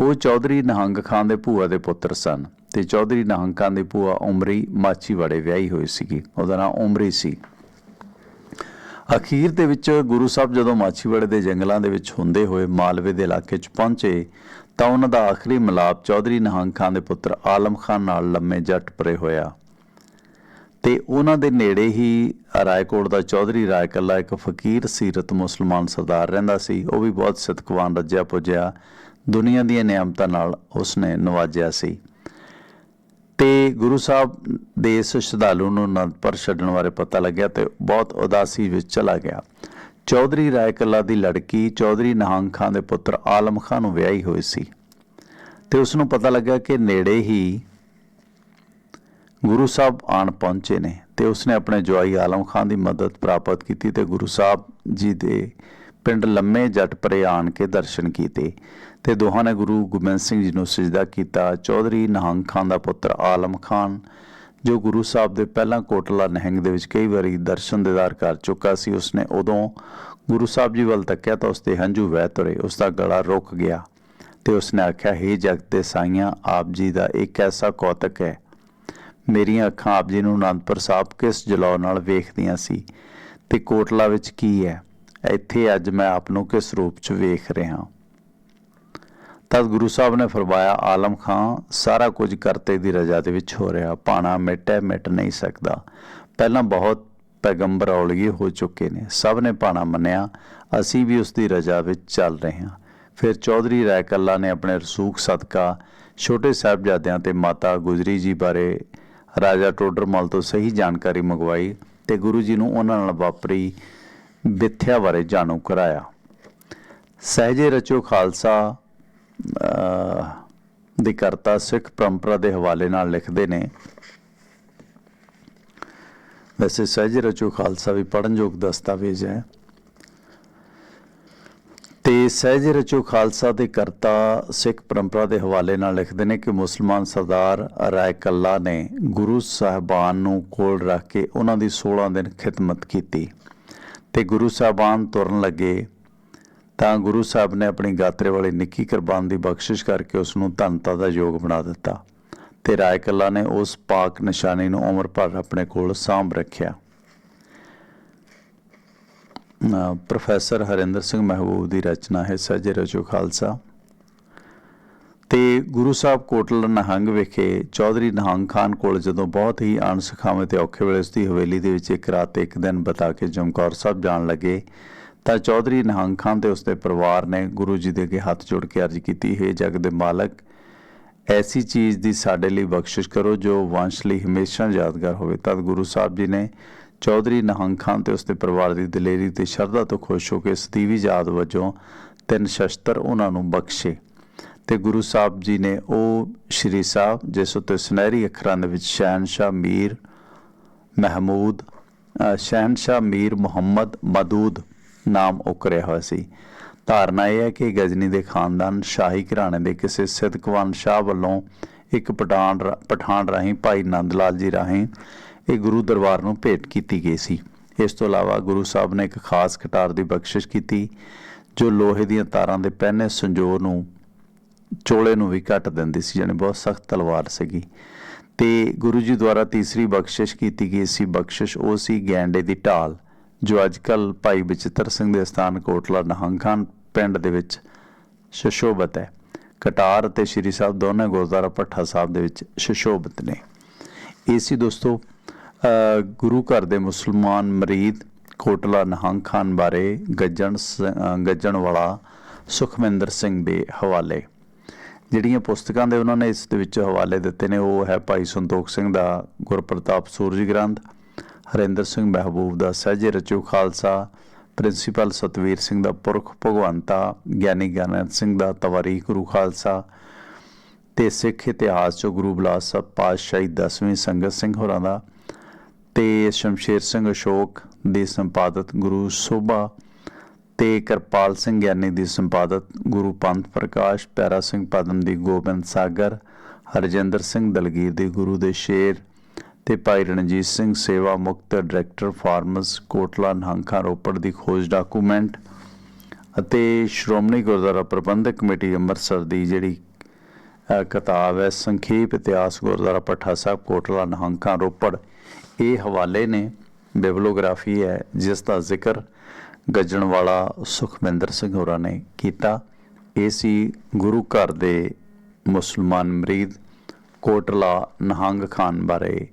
Speaker 1: ਉਹ ਚੌਧਰੀ ਨਿਹੰਗ ਖਾਨ ਦੇ ਭੂਆ ਦੇ ਪੁੱਤਰ ਸਨ ਤੇ ਚੌਧਰੀ ਨਹੰਗ ਖਾਨ ਦੀ ਭੂਆ ਉਮਰੀ ਮਾਚੀਵਾੜੇ ਵਿਆਹੀ ਹੋਈ ਸੀਗੀ। ਉਹਦਾ ਨਾਮ ਉਮਰੀ ਸੀ। ਅਖੀਰ ਦੇ ਵਿੱਚ ਗੁਰੂ ਸਾਹਿਬ ਜਦੋਂ ਮਾਛੀਵਾੜੇ ਦੇ ਜੰਗਲਾਂ ਦੇ ਵਿੱਚ ਹੁੰਦੇ ਹੋਏ ਮਾਲਵੇ ਦੇ ਇਲਾਕੇ 'ਚ ਪਹੁੰਚੇ ਤਾਂ ਉਹਨਾਂ ਦਾ ਆਖਰੀ ਮਿਲਾਪ ਚੌਧਰੀ ਨਿਹੰਗ ਖਾਨ ਦੇ ਪੁੱਤਰ ਆਲਮ ਖਾਨ ਨਾਲ ਲੰਮੇ ਜੱਟ ਪਰੇ ਹੋਇਆ। ਤੇ ਉਹਨਾਂ ਦੇ ਨੇੜੇ ਹੀ ਰਾਏਕੋਟ ਦਾ ਚੌਧਰੀ ਰਾਇਕੱਲਾ ਇੱਕ ਫਕੀਰ ਸੀਰਤ ਮੁਸਲਮਾਨ ਸਰਦਾਰ ਰਹਿੰਦਾ ਸੀ। ਉਹ ਵੀ ਬਹੁਤ ਸਤਿਕਵਾਨ ਰੱਜਿਆ ਪੁੱਜਿਆ ਦੁਨੀਆ ਦੀਆਂ ਨਿਆਮਤਾਂ ਨਾਲ ਉਸਨੇ ਨਵਾਜਿਆ ਸੀ। ਤੇ ਗੁਰੂ ਸਾਹਿਬ ਦੇ ਇਸ ਸ਼ਰਧਾਲੂ ਨੂੰ ਅਨੰਦਪੁਰ ਛੱਡਣ ਬਾਰੇ ਪਤਾ ਲੱਗਿਆ ਤੇ ਬਹੁਤ ਉਦਾਸੀ ਵਿੱਚ ਚਲਾ ਗਿਆ। ਚੌਧਰੀ ਰਾਇਕੱਲਾ ਦੀ ਲੜਕੀ ਚੌਧਰੀ ਨਿਹੰਗ ਖਾਨ ਦੇ ਪੁੱਤਰ ਆਲਮ ਖਾਨ ਨੂੰ ਵਿਆਹੀ ਹੋਈ ਸੀ। ਤੇ ਉਸ ਨੂੰ ਪਤਾ ਲੱਗਾ ਕਿ ਨੇੜੇ ਹੀ ਗੁਰੂ ਸਾਹਿਬ ਆਣ ਪਹੁੰਚੇ ਨੇ ਤੇ ਉਸਨੇ ਆਪਣੇ ਜਵਾਈ ਆਲਮ ਖਾਨ ਦੀ ਮਦਦ ਪ੍ਰਾਪਤ ਕੀਤੀ ਤੇ ਗੁਰੂ ਸਾਹਿਬ ਜੀ ਦੇ ਪਿੰਡ ਲੰਮੇ ਜੱਟ ਪਰੇ ਆਣ ਕੇ ਦਰਸ਼ਨ ਕੀਤੇ ਤੇ ਦੋਹਾਂ ਨੇ ਗੁਰੂ ਗੋਬਿੰਦ ਸਿੰਘ ਜੀ ਨੂੰ ਸਜਦਾ ਕੀਤਾ। ਚੌਧਰੀ ਨਹੰਗ ਖਾਨ ਦਾ ਪੁੱਤਰ ਆਲਮ ਖਾਨ, ਜੋ ਗੁਰੂ ਸਾਹਿਬ ਦੇ ਪਹਿਲਾਂ ਕੋਟਲਾ ਨਹਿੰਗ ਦੇ ਵਿੱਚ ਕਈ ਵਾਰੀ ਦਰਸ਼ਨ ਦੇਦਾਰ ਕਰ ਚੁੱਕਾ ਸੀ, ਉਸਨੇ ਉਦੋਂ ਗੁਰੂ ਸਾਹਿਬ ਜੀ ਵੱਲ ਤੱਕਿਆ ਤਾਂ ਉਸਦੇ ਹੰਝੂ ਵਹਿ ਤੁਰੇ ਉਸ ਦਾ ਗਲਾ ਰੁਕ ਗਿਆ ਤੇ ਉਸਨੇ ਆਖਿਆ, ਹੇ ਜਗਤ ਦੇ ਸਾਈਆਂ, ਆਪ ਜੀ ਦਾ ਇੱਕ ਐਸਾ ਕੌਤਕ ਹੈ ਮੇਰੀਆਂ ਅੱਖਾਂ ਆਪ ਜੀ ਨੂੰ ਅਨੰਦਪੁਰ ਸਾਹਿਬ ਕਿਸ ਜਲਾਉ ਨਾਲ ਵੇਖਦੀਆਂ ਸੀ ਤੇ ਕੋਟਲਾ ਵਿੱਚ ਕੀ ਹੈ? ਇੱਥੇ ਅੱਜ ਮੈਂ ਆਪ ਨੂੰ ਕਿਸ ਰੂਪ 'ਚ ਵੇਖ ਰਿਹਾ ਤਦ ਗੁਰੂ ਸਾਹਿਬ ਨੇ ਫਰਮਾਇਆ, ਆਲਮ ਖਾਂ, ਸਾਰਾ ਕੁਝ ਕਰਤੇ ਦੀ ਰਜ਼ਾ ਦੇ ਵਿੱਚ ਹੋ ਰਿਹਾ, ਪਾਣਾ ਮਿਟੇ ਮਿਟ ਨਹੀਂ ਸਕਦਾ। ਪਹਿਲਾਂ ਬਹੁਤ ਪੈਗੰਬਰ ਔਲਗੇ ਹੋ ਚੁੱਕੇ ਨੇ, ਸਭ ਨੇ ਪਾਣਾ ਮੰਨਿਆ, ਅਸੀਂ ਵੀ ਉਸ ਦੀ ਰਜ਼ਾ ਵਿੱਚ ਚੱਲ ਰਹੇ ਹਾਂ। ਫਿਰ ਚੌਧਰੀ ਰਾਇਕੱਲਾ ਨੇ ਆਪਣੇ ਰਸੂਖ ਸਦਕਾ ਛੋਟੇ ਸਾਹਿਬਜ਼ਾਦਿਆਂ ਤੇ ਮਾਤਾ ਗੁਜਰੀ ਜੀ ਬਾਰੇ ਰਾਜਾ ਟੋਡਰਮਲ ਤੋਂ ਸਹੀ ਜਾਣਕਾਰੀ ਮੰਗਵਾਈ ਤੇ ਗੁਰੂ ਜੀ ਨੂੰ ਉਹਨਾਂ ਨਾਲ ਵਾਪਰੀ ਵਿਥਿਆ ਬਾਰੇ ਜਾਣੂ ਕਰਾਇਆ। ਸਹਿਜੇ ਰਚੋ ਖਾਲਸਾ ਅਹ, ਦੇ ਕਰਤਾ ਸਿੱਖ ਪਰੰਪਰਾ ਦੇ ਹਵਾਲੇ ਨਾਲ ਲਿਖਦੇ ਨੇ। ਵੈਸੇ ਸਹਿਜੇ ਰਚੋ ਖਾਲਸਾ ਵੀ ਪੜਨਯੋਗ ਦਸਤਾਵੇਜ਼ ਹੈ। ਤੇ ਸਹਿਜ ਰਚੋ ਖਾਲਸਾ ਦੇ ਕਰਤਾ ਸਿੱਖ ਪਰੰਪਰਾ ਦੇ ਹਵਾਲੇ ਨਾਲ ਲਿਖਦੇ ਨੇ ਕਿ ਮੁਸਲਮਾਨ ਸਰਦਾਰ ਰਾਏ ਕੱਲਾ ਨੇ ਗੁਰੂ ਸਾਹਿਬਾਨ ਨੂੰ ਕੋਲ ਰੱਖ ਕੇ ਉਹਨਾਂ ਦੀ 16 ਦਿਨ ਖਿਦਮਤ ਕੀਤੀ ਤੇ ਗੁਰੂ ਸਾਹਿਬਾਨ ਤੁਰਨ ਲੱਗੇ ਤਾਂ ਗੁਰੂ ਸਾਹਿਬ ਨੇ ਆਪਣੀ ਗਾਤਰੇ ਵਾਲੀ ਨਿੱਕੀ ਕੁਰਬਾਨ ਦੀ ਬਖਸ਼ਿਸ਼ ਕਰਕੇ ਉਸ ਨੂੰ ਧਨਤਾ ਦਾ ਯੋਗ ਬਣਾ ਦਿੱਤਾ ਤੇ ਰਾਏ ਕੱਲਾ ਨੇ ਉਸ ਪਾਕ ਨਿਸ਼ਾਨੀ ਨੂੰ ਉਮਰ ਭਰ ਆਪਣੇ ਕੋਲ ਸਾਂਭ ਰੱਖਿਆ। ਪ੍ਰੋਫੈਸਰ ਹਰਿੰਦਰ ਸਿੰਘ ਮਹਿਬੂਬ ਦੀ ਰਚਨਾ ਹੈ ਸਜੇ ਰਜੋ ਖਾਲਸਾ। ਤੇ ਗੁਰੂ ਸਾਹਿਬ ਕੋਟਲ ਨਹੰਗ ਵਿਖੇ ਚੌਧਰੀ ਨਹੰਗ ਖਾਨ ਕੋਲ ਜਦੋਂ ਬਹੁਤ ਹੀ ਅਣਸਖਾਵੇਂ ਤੇ ਔਖੇ ਵੇਲੇ ਉਸ ਦੀ ਹਵੇਲੀ ਦੇ ਵਿੱਚ ਇੱਕ ਰਾਤ ਇੱਕ ਦਿਨ ਬਤਾ ਕੇ ਜਮਕੌਰ ਸਾਹਿਬ ਜਾਣ ਲੱਗੇ, ਤਾਂ ਚੌਧਰੀ ਨਹੰਗ ਖਾਨ ਤੇ ਉਸਦੇ ਪਰਿਵਾਰ ਨੇ ਗੁਰੂ ਜੀ ਦੇ ਅੱਗੇ ਹੱਥ ਜੋੜ ਕੇ ਅਰਜ਼ ਕੀਤੀ, ਹੈ ਜਗ ਦੇ ਮਾਲਕ, ਐਸੀ ਚੀਜ਼ ਦੀ ਸਾਡੇ ਲਈ ਬਖਸ਼ਿਸ਼ ਕਰੋ ਜੋ ਵੰਸ਼ ਲਈ ਹਮੇਸ਼ਾ ਯਾਦਗਾਰ ਹੋਵੇ। ਤਦ ਗੁਰੂ ਸਾਹਿਬ ਜੀ ਨੇ ਚੌਧਰੀ ਨਹੰਗ ਖਾਨ ਤੇ ਉਸਦੇ ਪਰਿਵਾਰ ਦੀ ਦਲੇਰੀ ਤੇ ਸ਼ਰਧਾ ਤੋਂ ਖੁਸ਼ ਹੋ ਕੇ ਸਤੀਵੀ ਯਾਦ ਵਜੋਂ ਤਿੰਨ ਸ਼ਸਤਰ ਉਹਨਾਂ ਨੂੰ ਬਖਸ਼ੇ ਤੇ ਗੁਰੂ ਸਾਹਿਬ ਜੀ ਨੇ ਉਹ ਸ਼੍ਰੀ ਸਾਹਿਬ, ਜਿਸ ਉਤੇ ਸੁਨਹਿਰੀ ਅੱਖਰਾਂ ਦੇ ਵਿੱਚ ਸ਼ਾਨਸ਼ਾ ਮੀਰ ਮਹਿਮੂਦ ਸ਼ਾਨਸ਼ਾ ਮੀਰ ਮੁਹੰਮਦ ਮਦੂਦ ਨਾਮ ਉਕਰਿਆ ਹੋਇਆ ਸੀ। ਧਾਰਨਾ ਇਹ ਹੈ ਕਿ ਗਜ਼ਨੀ ਦੇ ਖਾਨਦਾਨ ਸ਼ਾਹੀ ਘਰਾਣੇ ਦੇ ਕਿਸੇ ਸਿੱਧਕਵਾਨ ਸ਼ਾਹ ਵੱਲੋਂ ਇੱਕ ਪਠਾਨ ਪਠਾਨ ਰਾਹੀਂ ਭਾਈ ਨੰਦ ਲਾਲ ਜੀ ਰਾਹੀਂ ਇਹ ਗੁਰੂ ਦਰਬਾਰ ਨੂੰ ਭੇਟ ਕੀਤੀ ਗਈ ਸੀ। ਇਸ ਤੋਂ ਇਲਾਵਾ ਗੁਰੂ ਸਾਹਿਬ ਨੇ ਇੱਕ ਖਾਸ ਕਟਾਰ ਦੀ ਬਖਸ਼ਿਸ਼ ਕੀਤੀ, ਜੋ ਲੋਹੇ ਦੀਆਂ ਤਾਰਾਂ ਦੇ ਪਹਿਨੇ ਸੰਜੋਰ ਨੂੰ, ਚੋਲੇ ਨੂੰ ਵੀ ਕੱਟ ਦਿੰਦੀ ਸੀ ਜਾਣੀ ਬਹੁਤ ਸਖਤ ਤਲਵਾਰ ਸੀਗੀ। ਤੇ ਗੁਰੂ ਜੀ ਦੁਆਰਾ ਤੀਸਰੀ ਬਖਸ਼ਿਸ਼ ਕੀਤੀ ਗਈ ਸੀ, ਬਖਸ਼ਿਸ਼ ਉਹ ਸੀ ਗੈਂਡੇ ਦੀ ਢਾਲ, ਜੋ ਅੱਜਕੱਲ ਭਾਈ ਬਚਿੱਤਰ ਸਿੰਘ ਦੇ ਸਥਾਨ ਕੋਟਲਾ ਨਹੰਗਾਂ ਪਿੰਡ ਦੇ ਵਿੱਚ ਸ਼ਸ਼ੋਭਤ ਹੈ। ਕਟਾਰ ਅਤੇ ਸ਼੍ਰੀ ਸਾਹਿਬ ਦੋਨੇ ਗੁਰਦੁਆਰਾ ਭੱਠਾ ਸਾਹਿਬ ਦੇ ਵਿੱਚ ਸ਼ਸ਼ੋਭਤ ਨੇ। ਇਹ ਸੀ ਦੋਸਤੋ ਗੁਰੂ ਘਰ ਦੇ ਮੁਸਲਮਾਨ ਮਰੀਦ ਕੋਟਲਾ ਨਹੰਗ ਖਾਨ ਬਾਰੇ ਗੱਜਣ ਸ- ਗੱਜਣ ਵਾਲਾ ਸੁਖਮਿੰਦਰ ਸਿੰਘ ਦੇ ਹਵਾਲੇ। ਜਿਹੜੀਆਂ ਪੁਸਤਕਾਂ ਦੇ ਉਹਨਾਂ ਨੇ ਇਸ ਦੇ ਵਿੱਚ ਹਵਾਲੇ ਦਿੱਤੇ ਨੇ, ਉਹ ਹੈ ਭਾਈ ਸੰਤੋਖ ਸਿੰਘ ਦਾ ਗੁਰਪ੍ਰਤਾਪ ਸੂਰਜ ਗ੍ਰੰਥ, ਹਰਿੰਦਰ ਸਿੰਘ ਮਹਿਬੂਬ ਦਾ ਸਹਿਜੇ ਰਚੋ ਖਾਲਸਾ, ਪ੍ਰਿੰਸੀਪਲ ਸਤਵੀਰ ਸਿੰਘ ਦਾ ਪੁਰਖ ਭਗਵੰਤਾ, ਗਿਆਨੀ ਗਿਆਨੰਦ ਸਿੰਘ ਦਾ ਤਵਾਰੀਖ ਗੁਰੂ ਖਾਲਸਾ ਤੇ ਸਿੱਖ ਇਤਿਹਾਸ ਚੋਂ ਗੁਰੂ ਬਲਾਸ ਸਾਹਿਬ ਪਾਤਸ਼ਾਹੀ 10ਵੀਂ ਸੰਗਤ ਸਿੰਘ ਹੋਰਾਂ ਦਾ ਤੇ ਸ਼ਮਸ਼ੇਰ ਸਿੰਘ ਅਸ਼ੋਕ ਦੀ ਸੰਪਾਦਤ ਗੁਰੂ ਸੋਭਾ ਤੇ ਕਿਰਪਾਲ ਸਿੰਘ ਗਿਆਨੀ ਦੀ ਸੰਪਾਦਤ ਗੁਰੂ ਪੰਥ ਪ੍ਰਕਾਸ਼, ਪਿਆਰਾ ਸਿੰਘ ਪਦਮ ਦੀ ਗੋਬਿੰਦ ਸਾਗਰ, ਹਰਜਿੰਦਰ ਸਿੰਘ ਦਲਗੀਰ ਦੀ ਗੁਰੂ ਦੇ ਸ਼ੇਰ ਤੇ ਭਾਈ ਰਣਜੀਤ ਸਿੰਘ ਸੇਵਾ ਮੁਕਤ ਡਾਇਰੈਕਟਰ ਫਾਰਮਰਸ ਕੋਟਲਾ ਨਹੰਖਾ ਰੋਪੜ ਦੀ ਖੋਜ ਡਾਕੂਮੈਂਟ ਅਤੇ ਸ਼੍ਰੋਮਣੀ ਗੁਰਦੁਆਰਾ ਪ੍ਰਬੰਧਕ ਕਮੇਟੀ ਅੰਮ੍ਰਿਤਸਰ ਦੀ ਜਿਹੜੀ ਕਿਤਾਬ ਹੈ, ਸੰਖੇਪ ਇਤਿਹਾਸ ਗੁਰਦੁਆਰਾ ਪੱਠਾ ਸਾਹਿਬ, ਕੋਟਲਾ ਨਹੰਕਾ ਰੋਪੜ। ਇਹ ਹਵਾਲੇ ਨੇ ਬਿਬਲੀਓਗ੍ਰਾਫੀ ਹੈ, ਜਿਸ ਦਾ ਜ਼ਿਕਰ ਗੱਜਣ ਵਾਲਾ ਸੁਖਮਿੰਦਰ ਸਿੰਘ ਹੋਰਾਂ ਨੇ ਕੀਤਾ। ਇਹ ਸੀ ਗੁਰੂ ਘਰ ਦੇ ਮੁਸਲਮਾਨ ਮਰੀਦ ਕੋਟਲਾ ਨਹੰਗ ਖਾਨ ਬਾਰੇ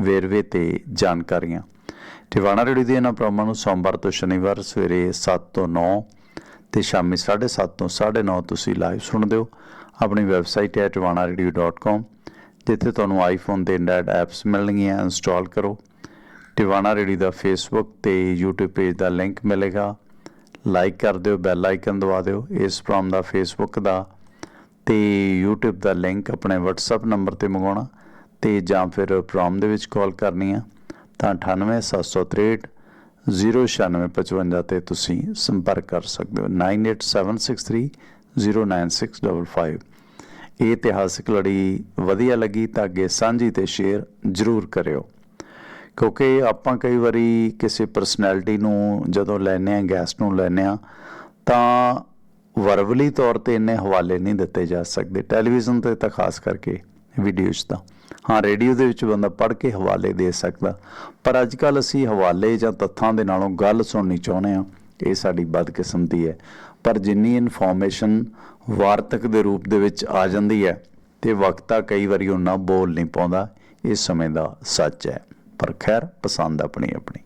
Speaker 1: ਵੇਰਵੇ ਤੇ ਜਾਣਕਾਰੀਆਂ। ਟਿਵਾਣਾ ਰੇਡੀਓ ਦੇ ਇਹਨਾਂ ਪ੍ਰੋਗਰਾਮਾਂ ਨੂੰ ਸੋਮਵਾਰ ਤੋਂ ਸ਼ਨੀਵਾਰ ਸਵੇਰੇ 7 ਤੋਂ 9 ਤੇ ਸ਼ਾਮੀ 7:30 ਤੋਂ 9:30 ਤੁਸੀਂ ਲਾਈਵ ਸੁਣਦੇ ਹੋ। ਆਪਣੀ ਵੈਬਸਾਈਟ ਹੈ tivanaradio.com ਜਿੱਥੇ ਤੁਹਾਨੂੰ ਆਈਫੋਨ ਤੇ ਐਂਡਰਾਇਡ ਐਪਸ ਮਿਲਣਗੀਆਂ। ਇੰਸਟਾਲ ਕਰੋ। ਟਿਵਾਣਾ ਰੇਡੀਓ ਦਾ ਫੇਸਬੁੱਕ ਤੇ YouTube ਪੇਜ ਦਾ ਲਿੰਕ ਮਿਲੇਗਾ। ਲਾਈਕ ਕਰ ਦਿਓ ਬੈਲ ਆਈਕਨ ਦਬਾ ਦਿਓ। ਇਸ ਪ੍ਰੋਗਰਾਮ ਦਾ ਫੇਸਬੁੱਕ ਦਾ ਤੇ YouTube ਦਾ ਲਿੰਕ ਆਪਣੇ WhatsApp ਨੰਬਰ ਤੇ ਮੰਗਾਉਣਾ ਤੇ ਜਾਂ ਫਿਰ ਪ੍ਰੋਗਰਾਮ ਦੇ ਵਿੱਚ ਕਾਲ ਕਰਨੀ ਆ ਤਾਂ 98763 09655 ਤੇ ਤੁਸੀਂ ਸੰਪਰਕ ਕਰ ਸਕਦੇ ਹੋ। 9876309655 ਇਹ ਇਤਿਹਾਸਿਕ ਲੜੀ ਵਧੀਆ ਲੱਗੀ ਤਾਂ ਅੱਗੇ ਸਾਂਝੀ ਤੇ ਸ਼ੇਅਰ ਜ਼ਰੂਰ ਕਰਿਓ। ਕਿਉਂਕਿ ਆਪਾਂ ਕਈ ਵਾਰੀ ਕਿਸੇ ਪਰਸਨੈਲਿਟੀ ਨੂੰ ਜਦੋਂ ਲੈਨੇ ਆ ਗੈਸਟ ਨੂੰ ਲੈਨੇ ਆ ਤਾਂ ਵਰਬਲੀ ਤੌਰ ਤੇ ਇੰਨੇ ਹਵਾਲੇ ਨਹੀਂ ਦਿੱਤੇ ਜਾ ਸਕਦੇ। ਟੈਲੀਵਿਜ਼ਨ ਤੇ ਤਾਂ ਖਾਸ ਕਰਕੇ ਵੀਡੀਓਜ਼ ਤਾਂ। ਹਾਂ ਰੇਡੀਓ ਦੇ ਵਿੱਚ ਬੰਦਾ ਪੜ੍ਹ ਕੇ ਹਵਾਲੇ ਦੇ ਸਕਦਾ। ਪਰ ਅੱਜ ਕੱਲ ਅਸੀਂ ਹਵਾਲੇ ਜਾਂ ਤੱਥਾਂ ਦੇ ਨਾਲੋਂ ਗੱਲ ਸੁਣਨੀ ਚਾਹੁੰਦੇ ਆ ਇਹ ਸਾਡੀ ਬਦਕਿਸਮਤੀ ਹੈ। ਪਰ ਜਿੰਨੀ ਇਨਫੋਰਮੇਸ਼ਨ ਵਾਰਤਕ ਦੇ ਰੂਪ ਦੇ ਵਿੱਚ ਆ ਜਾਂਦੀ ਹੈ ਤੇ ਵਕਤਾ ਕਈ ਵਾਰੀ ਉਹਨਾਂ ਬੋਲ ਨਹੀਂ ਪਾਉਂਦਾ। ਇਹ ਸਮੇਂ ਦਾ ਸੱਚ ਹੈ। ਪਰ ਖੈਰ, ਪਸੰਦ ਆਪਣੀ ਆਪਣੀ।